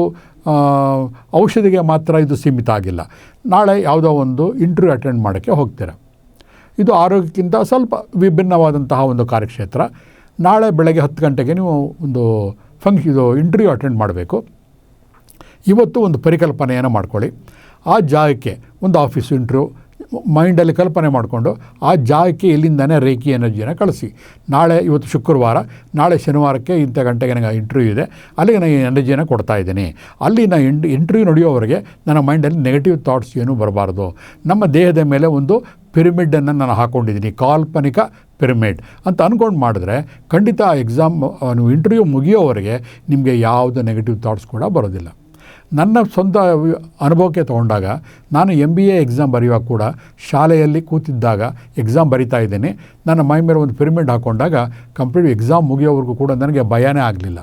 ಔಷಧಿಗೆ ಮಾತ್ರ ಇದು ಸೀಮಿತ ಆಗಿಲ್ಲ. ನಾಳೆ ಯಾವುದೋ ಒಂದು ಇಂಟರ್ವ್ಯೂ ಅಟೆಂಡ್ ಮಾಡೋಕ್ಕೆ ಹೋಗ್ತೀರ? ಇದು ಆರೋಗ್ಯಕ್ಕಿಂತ ಸ್ವಲ್ಪ ವಿಭಿನ್ನವಾದಂತಹ ಒಂದು ಕಾರ್ಯಕ್ಷೇತ್ರ. ನಾಳೆ ಬೆಳಗ್ಗೆ ಹತ್ತು ಗಂಟೆಗೆ ನೀವು ಒಂದು ಫಂಕ್ಷ ಇದು ಇಂಟರ್ವ್ಯೂ ಅಟೆಂಡ್ ಮಾಡಬೇಕು. ಇವತ್ತು ಒಂದು ಪರಿಕಲ್ಪನೆಯನ್ನು ಮಾಡ್ಕೊಳ್ಳಿ. ಆ ಜಾಗಕ್ಕೆ ಒಂದು ಆಫೀಸ್ ಇಂಟ್ರ್ಯೂ ಮೈಂಡಲ್ಲಿ ಕಲ್ಪನೆ ಮಾಡಿಕೊಂಡು ಆ ಜಾಗಕ್ಕೆ ಇಲ್ಲಿಂದನೇ ರೇಖಿ ಎನರ್ಜಿಯನ್ನು ಕಳಿಸಿ. ನಾಳೆ ಇವತ್ತು ಶುಕ್ರವಾರ, ನಾಳೆ ಶನಿವಾರಕ್ಕೆ ಇಂಥ ಗಂಟೆಗೆ ನನಗೆ ಇಂಟರ್ವ್ಯೂ ಇದೆ. ಅಲ್ಲಿಗೆ ನಾನು ಈ ಎನರ್ಜಿನ ಕೊಡ್ತಾ ಇದ್ದೀನಿ. ಅಲ್ಲಿ ನಾನು ಇಂಟ್ ಇಂಟರ್ವ್ಯೂ ನಡೆಯೋವರೆಗೆ ನನ್ನ ಮೈಂಡಲ್ಲಿ ನೆಗೆಟಿವ್ ಥಾಟ್ಸ್ ಏನೂ ಬರಬಾರ್ದು. ನಮ್ಮ ದೇಹದ ಮೇಲೆ ಒಂದು ಪಿರಮಿಡನ್ನು ನಾನು ಹಾಕ್ಕೊಂಡಿದ್ದೀನಿ ಕಾಲ್ಪನಿಕ ಪಿರಮಿಡ್ ಅಂತ ಅಂದ್ಕೊಂಡು ಮಾಡಿದ್ರೆ ಖಂಡಿತ ಆ ಎಕ್ಸಾಮ್ ನೀವು ಇಂಟರ್ವ್ಯೂ ಮುಗಿಯೋವರೆಗೆ ನಿಮಗೆ ಯಾವುದು ನೆಗೆಟಿವ್ ಥಾಟ್ಸ್ ಕೂಡ ಬರೋದಿಲ್ಲ. ನನ್ನ ಸ್ವಂತ ಅನುಭವಕ್ಕೆ ತಗೊಂಡಾಗ ನಾನು ಎಂ ಬಿ ಎ ಎಕ್ಸಾಮ್ ಬರೆಯುವಾಗ ಕೂಡ ಶಾಲೆಯಲ್ಲಿ ಕೂತಿದ್ದಾಗ ಎಕ್ಸಾಮ್ ಬರಿತಾ ಇದ್ದೇನೆ. ನನ್ನ ಮೈ ಮೇಲೆ ಒಂದು ಪಿರಮಿಡ್ ಹಾಕ್ಕೊಂಡಾಗ ಕಂಪ್ಲೀಟ್ ಎಕ್ಸಾಮ್ ಮುಗಿಯೋವರೆಗೂ ಕೂಡ ನನಗೆ ಭಯನೇ ಆಗಲಿಲ್ಲ.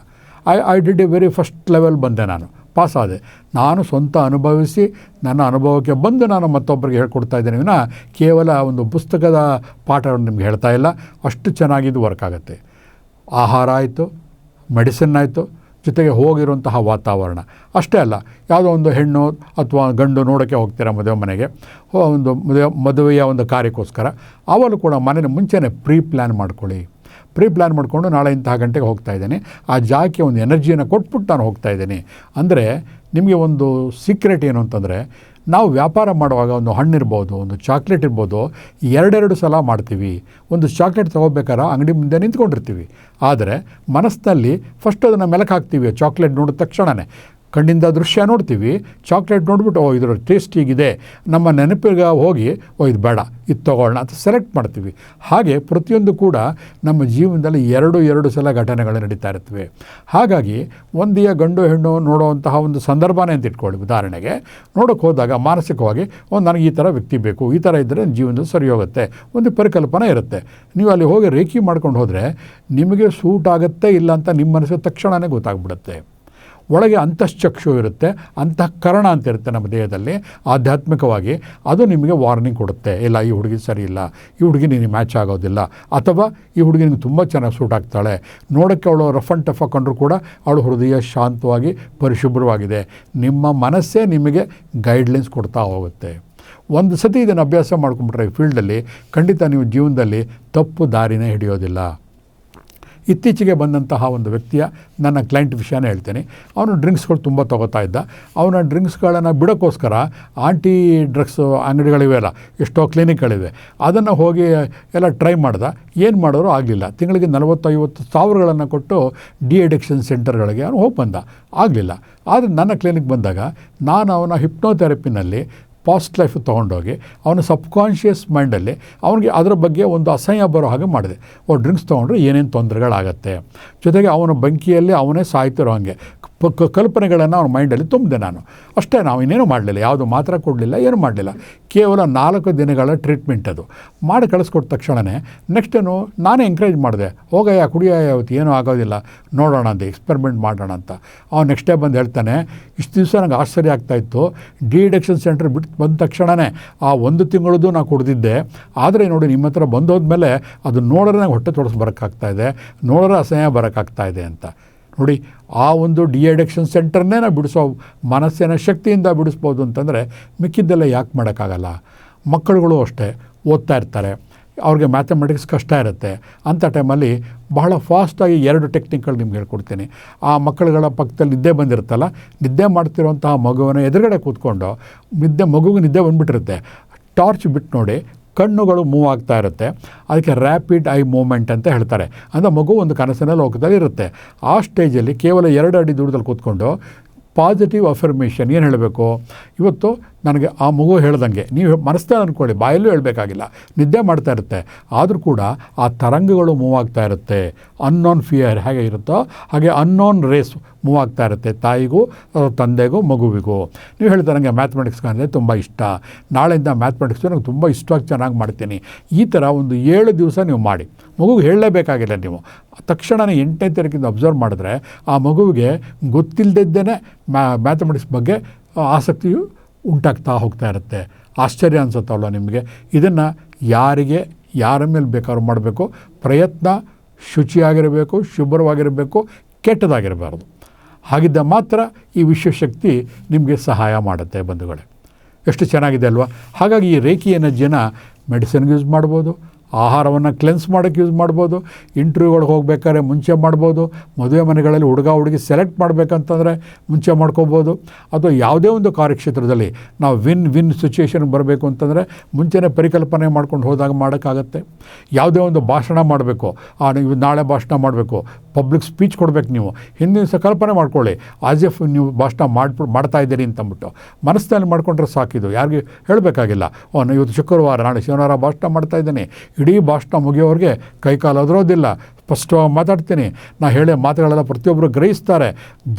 I I did a very first level ಬಂದೆ ನಾನು. ಪಾಸ್ ಆದೆ. ನಾನು ಸ್ವಂತ ಅನುಭವಿಸಿ ನನ್ನ ಅನುಭವಕ್ಕೆ ಬಂದು ನಾನು ಮತ್ತೊಬ್ಬರಿಗೆ ಹೇಳ್ಕೊಡ್ತಾ ಇದ್ದೇನೆ ವಿನ ಕೇವಲ ಒಂದು ಪುಸ್ತಕದ ಪಾಠವನ್ನು ನಿಮ್ಗೆ ಹೇಳ್ತಾ ಇಲ್ಲ. ಅಷ್ಟು ಚೆನ್ನಾಗಿದ್ದು ವರ್ಕ್ ಆಗುತ್ತೆ. ಆಹಾರ ಆಯಿತು ಮೆಡಿಸಿನ್ ಆಯಿತು ಜೊತೆಗೆ ಹೋಗಿರುವಂತಹ ವಾತಾವರಣ. ಅಷ್ಟೇ ಅಲ್ಲ, ಯಾವುದೋ ಒಂದು ಹೆಣ್ಣು ಅಥವಾ ಗಂಡು ನೋಡೋಕ್ಕೆ ಹೋಗ್ತೀರಾ ಮದುವೆ ಮನೆಗೆ? ಒಂದು ಮದುವೆ, ಮದುವೆಯ ಒಂದು ಕಾರ್ಯಕ್ಕೋಸ್ಕರ. ಅವಳು ಕೂಡ ಮನೆಯ ಮುಂಚೆನೇ ಪ್ರೀ ಪ್ಲ್ಯಾನ್ ಮಾಡ್ಕೊಳ್ಳಿ. ಪ್ರೀ ಪ್ಲ್ಯಾನ್ ಮಾಡಿಕೊಂಡು ನಾಳೆ ಇಂತಹ ಗಂಟೆಗೆ ಹೋಗ್ತಾ ಇದ್ದೇನೆ. ಆ ಜಾಗಕ್ಕೆ ಒಂದು ಎನರ್ಜಿಯನ್ನು ಕೊಟ್ಬಿಟ್ಟು ನಾನು ಹೋಗ್ತಾ ಇದ್ದೀನಿ. ಅಂದರೆ ನಿಮಗೆ ಒಂದು ಸೀಕ್ರೆಟ್ ಏನು ಅಂತಂದರೆ, ನಾವು ವ್ಯಾಪಾರ ಮಾಡುವಾಗ ಒಂದು ಹಣ್ಣಿರ್ಬೋದು ಒಂದು ಚಾಕ್ಲೇಟ್ ಇರ್ಬೋದು, ಎರಡೆರಡು ಸಲ ಮಾಡ್ತೀವಿ. ಒಂದು ಚಾಕ್ಲೇಟ್ ತೊಗೋಬೇಕಾದ್ರೆ ಅಂಗಡಿ ಮುಂದೆ ನಿಂತ್ಕೊಂಡಿರ್ತೀವಿ. ಆದರೆ ಮನಸ್ಸಿನಲ್ಲಿ ಫಸ್ಟ್ ಅದನ್ನು ಮೆಲಕ್ಕೆ ಹಾಕ್ತೀವಿ, ಚಾಕ್ಲೇಟ್ ನೋಡಿದ ತಕ್ಷಣವೇ ಕಣ್ಣಿಂದ ದೃಶ್ಯ ನೋಡ್ತೀವಿ. ಚಾಕ್ಲೇಟ್ ನೋಡ್ಬಿಟ್ಟು, ಓ ಇದರ ಟೇಸ್ಟ್ ಹೀಗಿದೆ. ನಮ್ಮ ನೆನಪಿಗೆ ಹೋಗಿ, ಓ, ಇದು ಬೇಡ, ಇದು ತೊಗೊಳ್ಳೋಣ ಅಂತ ಸೆಲೆಕ್ಟ್ ಮಾಡ್ತೀವಿ. ಹಾಗೆ ಪ್ರತಿಯೊಂದು ಕೂಡ ನಮ್ಮ ಜೀವನದಲ್ಲಿ ಎರಡು ಎರಡು ಸಲ ಘಟನೆಗಳು ನಡೀತಾ ಇರ್ತವೆ. ಹಾಗಾಗಿ ಒಂದಿಯ ಗಂಡು, ಹೆಣ್ಣು ನೋಡುವಂತಹ ಒಂದು ಸಂದರ್ಭನೇ ಅಂತ ಇಟ್ಕೊಳ್ಳಿ. ಉದಾಹರಣೆಗೆ ನೋಡೋಕ್ಕೆ ಹೋದಾಗ ಮಾನಸಿಕವಾಗಿ ಒಂದು ನನಗೆ ಈ ಥರ ವ್ಯಕ್ತಿ ಬೇಕು, ಈ ಥರ ಇದ್ದರೆ ಜೀವನದ ಸರಿ ಹೋಗುತ್ತೆ, ಒಂದು ಪರಿಕಲ್ಪನೆ ಇರುತ್ತೆ. ನೀವು ಅಲ್ಲಿ ಹೋಗಿ ರೇಖಿ ಮಾಡ್ಕೊಂಡು ಹೋದರೆ ನಿಮಗೆ ಸೂಟ್ ಆಗುತ್ತೆ ಇಲ್ಲ ಅಂತ ನಿಮ್ಮ ಮನಸ್ಸಿಗೆ ತಕ್ಷಣವೇ ಗೊತ್ತಾಗ್ಬಿಡುತ್ತೆ. ಒಳಗೆ ಅಂತಶ್ಚಕ್ಷು ಇರುತ್ತೆ, ಅಂತಃಕರಣ ಅಂತ ಇರುತ್ತೆ ನಮ್ಮ ದೇಹದಲ್ಲಿ. ಆಧ್ಯಾತ್ಮಿಕವಾಗಿ ಅದು ನಿಮಗೆ ವಾರ್ನಿಂಗ್ ಕೊಡುತ್ತೆ. ಇಲ್ಲ, ಈ ಹುಡುಗಿ ಸರಿ ಇಲ್ಲ, ಈ ಹುಡುಗಿ ನಿನಗೆ ಮ್ಯಾಚ್ ಆಗೋದಿಲ್ಲ, ಅಥವಾ ಈ ಹುಡುಗಿ ನಿನಗೆ ತುಂಬ ಚೆನ್ನಾಗಿ ಸೂಟ್ ಆಗ್ತಾಳೆ. ನೋಡೋಕ್ಕೆ ಅವಳು ರಫ್ ಆ್ಯಂಡ್ ಟಫ್ ಹಾಕೊಂಡ್ರು ಕೂಡ ಅವಳು ಹೃದಯ ಶಾಂತವಾಗಿ ಪರಿಶುಭ್ರವಾಗಿದೆ. ನಿಮ್ಮ ಮನಸ್ಸೇ ನಿಮಗೆ ಗೈಡ್ಲೈನ್ಸ್ ಕೊಡ್ತಾ ಹೋಗುತ್ತೆ. ಒಂದು ಸತಿ ಇದನ್ನು ಅಭ್ಯಾಸ ಮಾಡ್ಕೊಂಬಿಟ್ರೆ ಈ ಫೀಲ್ಡಲ್ಲಿ ಖಂಡಿತ ನೀವು ಜೀವನದಲ್ಲಿ ತಪ್ಪು ದಾರಿನೇ ಹಿಡಿಯೋದಿಲ್ಲ. ಇತ್ತೀಚೆಗೆ ಬಂದಂತಹ ಒಂದು ವ್ಯಕ್ತಿಯ ನನ್ನ ಕ್ಲೈಂಟ್ ವಿಷಯನ ಹೇಳ್ತೇನೆ. ಅವನು ಡ್ರಿಂಕ್ಸ್ಗಳು ತುಂಬ ತೊಗೋತಾ ಇದ್ದ. ಅವನ ಡ್ರಿಂಕ್ಸ್ಗಳನ್ನು ಬಿಡೋಕ್ಕೋಸ್ಕರ ಆಂಟಿ ಡ್ರಗ್ಸ್ ಅಂಗಡಿಗಳಿವೆಲ್ಲ ಎಷ್ಟೋ ಕ್ಲಿನಿಕ್ಗಳಿವೆ ಅದನ್ನು ಹೋಗಿ ಎಲ್ಲ ಟ್ರೈ ಮಾಡ್ದ. ಏನು ಮಾಡೋರು ಆಗಲಿಲ್ಲ. ತಿಂಗಳಿಗೆ ನಲವತ್ತೈವತ್ತು ಸಾವಿರಗಳನ್ನು ಕೊಟ್ಟು ಡಿ ಅಡಿಕ್ಷನ್ ಸೆಂಟರ್ಗಳಿಗೆ ಅವನು ಹೋಗಿ ಬಂದ. ಆಗಲಿಲ್ಲ. ಆದರೆ ನನ್ನ ಕ್ಲಿನಿಕ್ ಬಂದಾಗ ನಾನು ಅವನ ಹಿಪ್ನೋಥೆರಪಿನಲ್ಲಿ ಪಾಸ್ಟ್ ಲೈಫ್ ತೊಗೊಂಡೋಗಿ ಅವನ ಸಬ್ಕಾನ್ಷಿಯಸ್ ಮೈಂಡಲ್ಲಿ ಅವನಿಗೆ ಅದರ ಬಗ್ಗೆ ಒಂದು ಅಸಹ್ಯ ಬರೋ ಹಾಗೆ ಮಾಡಿದೆ. ಓ ಡ್ರಿಂಕ್ಸ್ ತೊಗೊಂಡ್ರೆ ಏನೇನು ತೊಂದರೆಗಳಾಗತ್ತೆ? ಜೊತೆಗೆ ಅವನ ಬೆಂಕಿಯಲ್ಲಿ ಅವನೇ ಸಾಯ್ತಿರೋ ಹಾಗೆ. ಕಲ್ಪನೆಗಳನ್ನು ಅವನ ಮೈಂಡಲ್ಲಿ ತುಂಬಿದೆ ನಾನು. ಅಷ್ಟೇ ನಾವು ಇನ್ನೇನು ಮಾಡಲಿಲ್ಲ. ಯಾವುದು ಮಾತ್ರ ಕೊಡಲಿಲ್ಲ, ಏನು ಮಾಡಲಿಲ್ಲ. ಕೇವಲ ನಾಲ್ಕು ದಿನಗಳ ಟ್ರೀಟ್ಮೆಂಟ್ ಅದು. ಮಾಡಿ ಕಳಿಸ್ಕೊಟ್ಟ ತಕ್ಷಣವೇ ನೆಕ್ಸ್ಟ್ ಏನು ನಾನೇ ಎಂಕರೇಜ್ ಮಾಡಿದೆ. ಹೋಗಯ್ಯ ಕುಡಿಯ ಇವತ್ತು ಏನೂ ಆಗೋದಿಲ್ಲ. ನೋಡೋಣ ಅಂತ ಎಕ್ಸ್ಪೆರಿಮೆಂಟ್ ಮಾಡೋಣ ಅಂತ. ಅವ್ನು ನೆಕ್ಸ್ಟ್ ಡೇ ಬಂದು ಹೇಳ್ತಾನೆ, ಇಷ್ಟು ದಿವಸ ನನಗೆ ಆಶ್ಚರ್ಯ ಆಗ್ತಾಯಿತ್ತು ಡಿ ಸೆಂಟ್ರ್ ಸೆಂಟರ್ ಬಿಟ್ಟು ಬಂದ ತಕ್ಷಣವೇ ಆ ಒಂದು ತಿಂಗಳದ್ದು ನಾನು ಕುಡಿದಿದ್ದೆ. ಆದರೆ ನೋಡಿ ನಿಮ್ಮ ಹತ್ರ ಬಂದೋದ್ಮೇಲೆ ಅದು ನೋಡೋರೆ ನಂಗೆ ಹೊಟ್ಟೆ ತೊಡಸ್ ಬರೋಕ್ಕಾಗ್ತಾಯಿದೆ ನೋಡೋರೆ ಅಸಹ್ಯ ಬರೋಕ್ಕಾಗ್ತಾಯಿದೆ ಅಂತ. ನೋಡಿ, ಆ ಒಂದು ಡಿ ಅಡಿಕ್ಷನ್ ಸೆಂಟರ್ನೇ ನಾವು ಬಿಡಿಸೋ ಮನಸ್ಸಿನ ಶಕ್ತಿಯಿಂದ ಬಿಡಿಸ್ಬೋದು ಅಂತಂದರೆ ಮಿಕ್ಕಿದ್ದೆಲ್ಲ ಯಾಕೆ ಮಾಡೋಕ್ಕಾಗಲ್ಲ? ಮಕ್ಕಳುಗಳು ಅಷ್ಟೇ, ಓದ್ತಾ ಇರ್ತಾರೆ. ಅವ್ರಿಗೆ ಮ್ಯಾಥಮೆಟಿಕ್ಸ್ ಕಷ್ಟ ಇರುತ್ತೆ. ಅಂಥ ಟೈಮಲ್ಲಿ ಬಹಳ ಫಾಸ್ಟಾಗಿ ಎರಡು ಟೆಕ್ನಿಕ್ಗಳು ನಿಮ್ಗೆ ಹೇಳ್ಕೊಡ್ತೀನಿ. ಆ ಮಕ್ಕಳುಗಳ ಪಕ್ಕದಲ್ಲಿ ನಿದ್ದೆ ಬಂದಿರುತ್ತಲ್ಲ, ನಿದ್ದೆ ಮಾಡ್ತಿರುವಂತಹ ಮಗುವನ್ನು ಎದುರುಗಡೆ ಕೂತ್ಕೊಂಡು, ನಿದ್ದೆ ಮಗುವಿಗೆ ನಿದ್ದೆ ಬಂದುಬಿಟ್ಟಿರುತ್ತೆ. ಟಾರ್ಚ್ ಬಿಟ್ಟು ನೋಡಿ ಕಣ್ಣುಗಳು ಮೂವ್ ಆಗ್ತಾ ಇರುತ್ತೆ. ಅದಕ್ಕೆ ರ್ಯಾಪಿಡ್ ಐ ಮೂಮೆಂಟ್ ಅಂತ ಹೇಳ್ತಾರೆ. ಅಂದರೆ ಮಗು ಒಂದು ಕನಸಿನ ಲೋಕದಲ್ಲಿ ಇರುತ್ತೆ. ಆ ಸ್ಟೇಜಲ್ಲಿ ಕೇವಲ ಎರಡು ಅಡಿ ದೂರದಲ್ಲಿ ಕೂತ್ಕೊಂಡು ಪಾಸಿಟಿವ್ ಅಫರ್ಮೇಷನ್ ಏನು ಹೇಳಬೇಕು? ಇವತ್ತು ನನಗೆ ಆ ಮಗು ಹೇಳ್ದಂಗೆ, ನೀವು ಮನಸ್ಸಲ್ಲಿ ಅಂದ್ಕೊಳ್ಳಿ, ಬಾಯಲ್ಲೂ ಹೇಳಬೇಕಾಗಿಲ್ಲ, ನಿದ್ದೆ ಮಾಡ್ತಾ ಇರುತ್ತೆ, ಆದರೂ ಕೂಡ ಆ ತರಂಗಗಳು ಮೂವ್ ಆಗ್ತಾ ಇರುತ್ತೆ. ಅನ್ನೋನ್ ಫಿಯರ್ ಹೇಗೆ ಇರುತ್ತೋ ಹಾಗೆ ಅನ್ನೋನ್ ರೇಸ್ ಮೂವ್ ಆಗ್ತಾ ಇರುತ್ತೆ, ತಾಯಿಗೂ ತಂದೆಗೂ, ಮಗುವಿಗೂ. ನೀವು ಹೇಳ್ತಾ ನನಗೆ ಮ್ಯಾಥಮೆಟಿಕ್ಸ್ ಅಂದರೆ ತುಂಬ ಇಷ್ಟ. ನಾಳೆಯಿಂದ ಮ್ಯಾಥಮೆಟಿಕ್ಸ್ ನನಗೆ ತುಂಬ ಇಷ್ಟವಾಗಿ ಚೆನ್ನಾಗಿ ಮಾಡ್ತೀನಿ. ಈ ಥರ ಒಂದು ಏಳು ದಿವಸ ನೀವು ಮಾಡಿ. ಮಗುಗೆ ಹೇಳಲೇಬೇಕಾಗಿಲ್ಲ ನೀವು. ತಕ್ಷಣನೇ ಎಂಟನೇ ತಾರೀಕಿಂದ ಅಬ್ಸರ್ವ್ ಮಾಡಿದ್ರೆ ಆ ಮಗುವಿಗೆ ಗೊತ್ತಿಲ್ಲದಿದ್ದೇನೆ ಮ್ಯಾ ಮ್ಯಾಥಮೆಟಿಕ್ಸ್ ಬಗ್ಗೆ ಆಸಕ್ತಿಯು ಉಂಟಾಗ್ತಾ ಹೋಗ್ತಾ ಇರುತ್ತೆ. ಆಶ್ಚರ್ಯ ಅನ್ಸುತ್ತಲ್ವ ನಿಮಗೆ. ಇದನ್ನು ಯಾರಿಗೆ, ಯಾರ ಮೇಲೆ ಬೇಕಾದ್ರೂ ಮಾಡಬೇಕು. ಪ್ರಯತ್ನ ಶುಚಿಯಾಗಿರಬೇಕು, ಶುಭ್ರವಾಗಿರಬೇಕು, ಕೆಟ್ಟದಾಗಿರಬಾರ್ದು. ಹಾಗಿದ್ದ ಮಾತ್ರ ಈ ವಿಶ್ವಶಕ್ತಿ ನಿಮಗೆ ಸಹಾಯ ಮಾಡುತ್ತೆ ಬಂಧುಗಳೇ. ಎಷ್ಟು ಚೆನ್ನಾಗಿದೆ ಅಲ್ವಾ? ಹಾಗಾಗಿ ಈ ರೇಖಿ ಎನರ್ಜಿನ ಮೆಡಿಸಿನ್ಗೆ ಯೂಸ್ ಮಾಡ್ಬೋದು ಆಹಾರವನ್ನು ಕ್ಲೆನ್ಸ್ ಮಾಡೋಕ್ಕೆ ಯೂಸ್ ಮಾಡ್ಬೋದು ಇಂಟರ್ವ್ಯೂಗಳಿಗೆ ಹೋಗ್ಬೇಕಾದ್ರೆ ಮುಂಚೆ ಮಾಡ್ಬೋದು, ಮದುವೆ ಮನೆಗಳಲ್ಲಿ ಹುಡುಗ ಹುಡುಗಿ ಸೆಲೆಕ್ಟ್ ಮಾಡಬೇಕಂತಂದರೆ ಮುಂಚೆ ಮಾಡ್ಕೋಬೋದು. ಅಥವಾ ಯಾವುದೇ ಒಂದು ಕಾರ್ಯಕ್ಷೇತ್ರದಲ್ಲಿ ನಾವು ವಿನ್ ವಿನ್ ಸಿಚುಯೇಷನ್ ಬರಬೇಕು ಅಂತಂದರೆ ಮುಂಚೆನೇ ಪರಿಕಲ್ಪನೆ ಮಾಡ್ಕೊಂಡು ಹೋದಾಗ ಮಾಡೋಕ್ಕಾಗತ್ತೆ. ಯಾವುದೇ ಒಂದು ಭಾಷಣ ಮಾಡಬೇಕು ನಾಳೆ ಭಾಷಣ ಮಾಡಬೇಕು ಪಬ್ಲಿಕ್ ಸ್ಪೀಚ್ ಕೊಡಬೇಕು ನೀವು. ಹಿಂದಿನ ದಿವಸ ಕಲ್ಪನೆ ಮಾಡ್ಕೊಳ್ಳಿ. ಆಸ್ ಎಫ್ ನೀವು ಭಾಷಣ ಮಾಡ್ಬಿಟ್ಟು ಮಾಡ್ತಾ ಇದ್ದೀರಿ ಅಂತಂದ್ಬಿಟ್ಟು. ಮನಸ್ಸಿನಲ್ಲಿ ಮಾಡ್ಕೊಂಡ್ರೆ ಸಾಕಿದು ಯಾರಿಗೂ ಹೇಳಬೇಕಾಗಿಲ್ಲ. ಓ ಇವತ್ತು ಶುಕ್ರವಾರ, ನಾಳೆ ಶನಿವಾರ ಭಾಷಣ ಮಾಡ್ತಾ ಇದ್ದೀನಿ. ಇಡೀ ಭಾಷಣ ಮುಗಿಯೋರಿಗೆ ಕೈಕಾಲು ಅದರೋದಿಲ್ಲ. ಸ್ಪಷ್ಟವಾಗಿ ಮಾತಾಡ್ತೀನಿ. ನಾ ಹೇಳೇ ಮಾತುಗಳೆಲ್ಲ ಪ್ರತಿಯೊಬ್ಬರು ಗ್ರಹಿಸ್ತಾರೆ.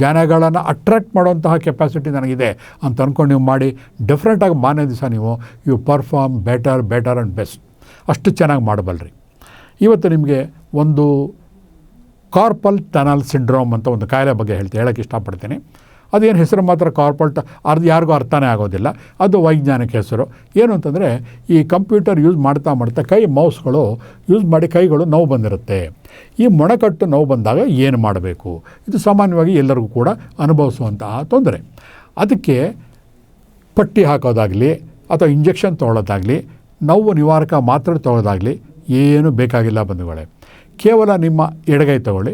ಜನಗಳನ್ನು ಅಟ್ರಾಕ್ಟ್ ಮಾಡುವಂತಹ ಕೆಪಾಸಿಟಿ ನನಗಿದೆ ಅಂತ ಅಂದ್ಕೊಂಡು ನೀವು ಮಾಡಿ. ಡಿಫ್ರೆಂಟಾಗಿ ಮಾನ್ಯ ದಿವಸ ನೀವು. You perform better better and best ಅಷ್ಟು ಚೆನ್ನಾಗಿ ಮಾಡಬಲ್ರಿ. ಇವತ್ತು ನಿಮಗೆ ಒಂದು ಕಾರ್ಪಲ್ ಟನಲ್ ಸಿಂಡ್ರೋಮ್ ಅಂತ ಒಂದು ಕಾಯಿಲೆ ಬಗ್ಗೆ ಹೇಳ್ತೀನಿ ಹೇಳೋಕ್ಕೆ ಇಷ್ಟಪಡ್ತೀನಿ. ಅದೇನು ಹೆಸರು ಮಾತ್ರ ಕಾರ್ಪಲ್ ಟ ಅರ್ಧ ಯಾರಿಗೂ ಅರ್ಥನೇ ಆಗೋದಿಲ್ಲ. ಅದು ವೈಜ್ಞಾನಿಕ ಹೆಸರು. ಏನು ಅಂತಂದರೆ, ಈ ಕಂಪ್ಯೂಟರ್ ಯೂಸ್ ಮಾಡ್ತಾ ಮಾಡ್ತಾ ಕೈ ಮೌಸ್ಗಳು ಯೂಸ್ ಮಾಡಿ ಕೈಗಳು ನೋವು ಬಂದಿರುತ್ತೆ. ಈ ಮೊಣಕಟ್ಟು ನೋವು ಬಂದಾಗ ಏನು ಮಾಡಬೇಕು? ಇದು ಸಾಮಾನ್ಯವಾಗಿ ಎಲ್ಲರಿಗೂ ಕೂಡ ಅನುಭವಿಸುವಂತಹ ತೊಂದರೆ. ಅದಕ್ಕೆ ಪಟ್ಟಿ ಹಾಕೋದಾಗಲಿ ಅಥವಾ ಇಂಜೆಕ್ಷನ್ ತೊಗೊಳ್ಳೋದಾಗಲಿ ನೋವು ನಿವಾರಕ ಮಾತ್ರೆ ತೊಗೊಳ್ಳೋದಾಗಲಿ ಏನೂ ಬೇಕಾಗಿಲ್ಲ ಬಂಧುಗಳೇ. ಕೇವಲ ನಿಮ್ಮ ಎಡಗೈ ತಗೊಳ್ಳಿ.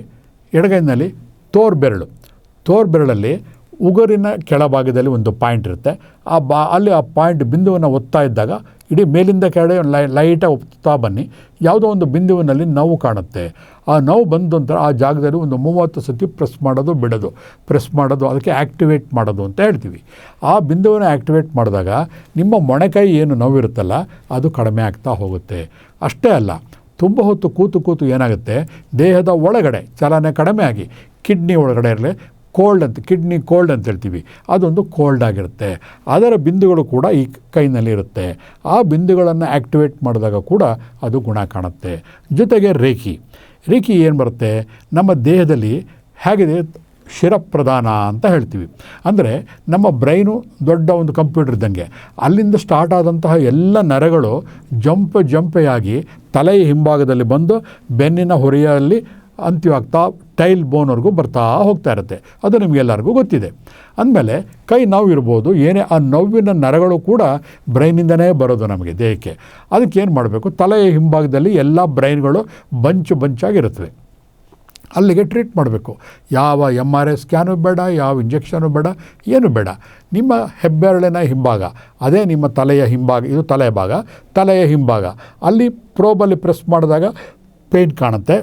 ಎಡಗೈನಲ್ಲಿ ತೋರ್ ಬೆರಳು. ತೋರ್ ಬೆರಳಲ್ಲಿ ಉಗುರಿನ ಕೆಳಭಾಗದಲ್ಲಿ ಒಂದು ಪಾಯಿಂಟ್ ಇರುತ್ತೆ. ಆ ಬಾ, ಅಲ್ಲಿ ಆ ಪಾಯಿಂಟ್ ಬಿಂದುವನ್ನು ಒತ್ತಾ ಇದ್ದಾಗ ಇಡೀ ಮೇಲಿಂದ ಕೆಳಗೆ ಲೈ, ಲೈಟಾಗಿ ಒತ್ತಾ ಬನ್ನಿ. ಯಾವುದೋ ಒಂದು ಬಿಂದುವಿನಲ್ಲಿ ನೋವು ಕಾಣುತ್ತೆ. ಆ ನೋವು ಬಂದ ನಂತರ ಆ ಜಾಗದಲ್ಲಿ ಒಂದು ಮೂವತ್ತು ಸತಿ ಪ್ರೆಸ್ ಮಾಡೋದು ಬಿಡೋದು. ಪ್ರೆಸ್ ಮಾಡೋದು, ಅದಕ್ಕೆ ಆ್ಯಕ್ಟಿವೇಟ್ ಮಾಡೋದು ಅಂತ ಹೇಳ್ತೀವಿ. ಆ ಬಿಂದುವನ್ನು ಆ್ಯಕ್ಟಿವೇಟ್ ಮಾಡಿದಾಗ ನಿಮ್ಮ ಮೊಣಕೈ ಏನು ನೋವಿರುತ್ತಲ್ಲ, ಅದು ಕಡಿಮೆ ಆಗ್ತಾ ಹೋಗುತ್ತೆ. ಅಷ್ಟೇ ಅಲ್ಲ ತುಂಬ ಹೊತ್ತು ಕೂತು ಕೂತು ಏನಾಗುತ್ತೆ? ದೇಹದ ಒಳಗಡೆ, ಚಲನೆ ಕಡಿಮೆ ಆಗಿ ಕಿಡ್ನಿ ಒಳಗಡೆ ಇರಲಿ ಕೋಲ್ಡ್ ಅಂತ ಕಿಡ್ನಿ ಕೋಲ್ಡ್ ಅಂತ ಹೇಳ್ತೀವಿ. ಅದೊಂದು ಕೋಲ್ಡ್ ಆಗಿರುತ್ತೆ. ಅದರ ಬಿಂದುಗಳು ಕೂಡ ಈ ಕೈನಲ್ಲಿ ಇರುತ್ತೆ. ಆ ಬಿಂದುಗಳನ್ನು ಆ್ಯಕ್ಟಿವೇಟ್ ಮಾಡಿದಾಗ ಕೂಡ ಅದು ಗುಣ ಕಾಣುತ್ತೆ. ಜೊತೆಗೆ ರೇಖಿ. ರೇಖಿ ಏನು ಬರುತ್ತೆ? ನಮ್ಮ ದೇಹದಲ್ಲಿ ಹೇಗಿದೆ? ಶಿರಪ್ರಧಾನ ಅಂತ ಹೇಳ್ತೀವಿ. ಅಂದರೆ ನಮ್ಮ ಬ್ರೈನು ದೊಡ್ಡ ಒಂದು ಕಂಪ್ಯೂಟರ್ ಇದ್ದಂಗೆ. ಅಲ್ಲಿಂದ ಸ್ಟಾರ್ಟ್ ಆದಂತಹ ಎಲ್ಲ ನರಗಳು ಜಂಪ್ ಜಂಪೆಯಾಗಿ ತಲೆಯ ಹಿಂಭಾಗದಲ್ಲಿ ಬಂದು ಬೆನ್ನಿನ ಹೊರೆಯಲ್ಲಿ ಅಂತ್ಯವಾಗ್ತಾ ಟೈಲ್ ಬೋನ್ವರೆಗೂ ಬರ್ತಾ ಹೋಗ್ತಾ ಇರುತ್ತೆ. ಅದು ನಿಮಗೆಲ್ಲರಿಗೂ ಗೊತ್ತಿದೆ. ಅಂದಮೇಲೆ ಕೈ ನೋವು ಇರ್ಬೋದು, ಏನೇ ಆ ನೋವಿನ ನರಗಳು ಕೂಡ ಬ್ರೈನಿಂದನೇ ಬರೋದು ನಮಗೆ ದೇಹಕ್ಕೆ. ಅದಕ್ಕೆ ಏನು ಮಾಡಬೇಕು? ತಲೆಯ ಹಿಂಭಾಗದಲ್ಲಿ ಎಲ್ಲ ಬ್ರೈನ್ಗಳು ಬಂಚು ಬಂಚಾಗಿರುತ್ತವೆ ಅಲ್ಲಿಗೆ ಟ್ರೀಟ್ ಮಾಡಬೇಕು. ಯಾವ ಎಂ ಆರ್ ಐ ಸ್ಕ್ಯಾನು ಬೇಡ, ಯಾವ ಇಂಜೆಕ್ಷನು ಬೇಡ, ಏನು ಬೇಡ. ನಿಮ್ಮ ಹೆಬ್ಬೆರಳಿನ ಹಿಂಭಾಗ, ಅದೇ ನಿಮ್ಮ ತಲೆಯ ಹಿಂಭಾಗ, ಇದು ತಲೆಯ ಭಾಗ, ತಲೆಯ ಹಿಂಭಾಗ. ಅಲ್ಲಿ ಪ್ರೋಬಲ್ಲಿ ಪ್ರೆಸ್ ಮಾಡಿದಾಗ ಪೇಯ್ನ್ ಕಾಣುತ್ತೆ.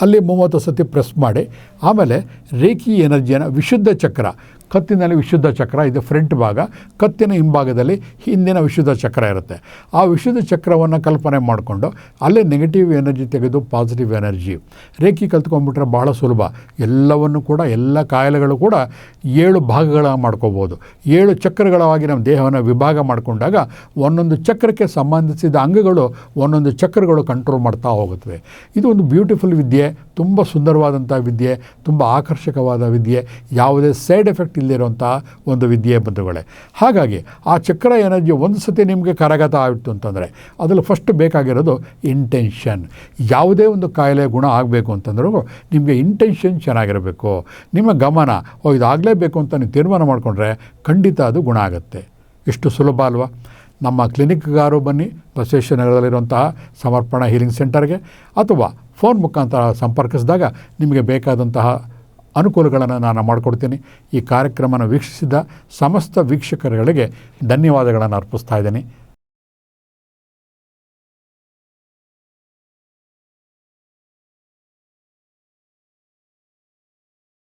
ಅಲ್ಲಿ ಮೂವತ್ತು ಸತಿ ಪ್ರೆಸ್ ಮಾಡಿ, ಆಮೇಲೆ ರೇಖಿ ಎನರ್ಜಿಯನ್ನು, ವಿಶುದ್ಧ ಚಕ್ರ ಕತ್ತಿನಲ್ಲಿ ವಿಶುದ್ಧ ಚಕ್ರ, ಇದು ಫ್ರಂಟ್ ಭಾಗ. ಕತ್ತಿನ ಹಿಂಭಾಗದಲ್ಲಿ ಹಿಂದಿನ ವಿಶುದ್ಧ ಚಕ್ರ ಇರುತ್ತೆ. ಆ ವಿಶುದ್ಧ ಚಕ್ರವನ್ನು ಕಲ್ಪನೆ ಮಾಡಿಕೊಂಡು ಅಲ್ಲೇ ನೆಗೆಟಿವ್ ಎನರ್ಜಿ ತೆಗೆದು ಪಾಸಿಟಿವ್ ಎನರ್ಜಿ ರೇಖಿ ಕಲ್ತ್ಕೊಂಡ್ಬಿಟ್ರೆ ಭಾಳ ಸುಲಭ. ಎಲ್ಲವನ್ನು ಕೂಡ, ಎಲ್ಲ ಕಾಯಿಲೆಗಳು ಕೂಡ ಏಳು ಭಾಗಗಳ ಮಾಡ್ಕೋಬೋದು. ಏಳು ಚಕ್ರಗಳಾಗಿ ನಮ್ಮ ದೇಹವನ್ನು ವಿಭಾಗ ಮಾಡಿಕೊಂಡಾಗ ಒಂದೊಂದು ಚಕ್ರಕ್ಕೆ ಸಂಬಂಧಿಸಿದ ಅಂಗಗಳು ಒಂದೊಂದು ಚಕ್ರಗಳು ಕಂಟ್ರೋಲ್ ಮಾಡ್ತಾ ಹೋಗುತ್ತವೆ. ಇದು ಒಂದು ಬ್ಯೂಟಿಫುಲ್ ವಿದ್ಯೆ, ತುಂಬ ಸುಂದರವಾದಂಥ ವಿದ್ಯೆ, ತುಂಬ ಆಕರ್ಷಕವಾದ ವಿದ್ಯೆ. ಯಾವುದೇ ಸೈಡ್ ಎಫೆಕ್ಟ್ ಇಲ್ಲದಿರುವಂಥ ಒಂದು ವಿದ್ಯೆ ಬಂಧುಗಳೇ. ಹಾಗಾಗಿ ಆ ಚಕ್ರ ಎನರ್ಜಿ ಒಂದು ಸತಿ ನಿಮಗೆ ಕರಗತ ಆಯಿತು ಅಂತಂದರೆ ಅದರಲ್ಲಿ ಫಸ್ಟ್ ಬೇಕಾಗಿರೋದು ಇಂಟೆನ್ಷನ್ ಯಾವುದೇ ಒಂದು ಕಾಯಿಲೆ ಗುಣ ಆಗಬೇಕು ಅಂತಂದ್ರೂ ನಿಮಗೆ ಇಂಟೆನ್ಷನ್ ಚೆನ್ನಾಗಿರಬೇಕು. ನಿಮ್ಮ ಗಮನ, ಓ, ಇದಾಗಲೇಬೇಕು ಅಂತ ನೀವು ತೀರ್ಮಾನ ಮಾಡಿಕೊಂಡ್ರೆ ಖಂಡಿತ ಅದು ಗುಣ ಆಗುತ್ತೆ. ಎಷ್ಟು ಸುಲಭ ಅಲ್ವಾ? ನಮ್ಮ ಕ್ಲಿನಿಕ್ಗಾರು ಬನ್ನಿ ಬಸವೇಶ್ವರ ನಗರದಲ್ಲಿರುವಂತಹ ಸಮರ್ಪಣಾ ಹೀಲಿಂಗ್ ಸೆಂಟರ್ಗೆ ಅಥವಾ ಫೋನ್ ಮುಖಾಂತರ ಸಂಪರ್ಕಿಸಿದಾಗ ನಿಮಗೆ ಬೇಕಾದಂತಹ ಅನುಕೂಲಗಳನ್ನು ನಾನು ಮಾಡಿಕೊಡ್ತೀನಿ. ಈ ಕಾರ್ಯಕ್ರಮನ ವೀಕ್ಷಿಸಿದ ಸಮಸ್ತ ವೀಕ್ಷಕರುಗಳಿಗೆ ಧನ್ಯವಾದಗಳನ್ನು ಅರ್ಪಿಸ್ತಾ ಇದ್ದೀನಿ.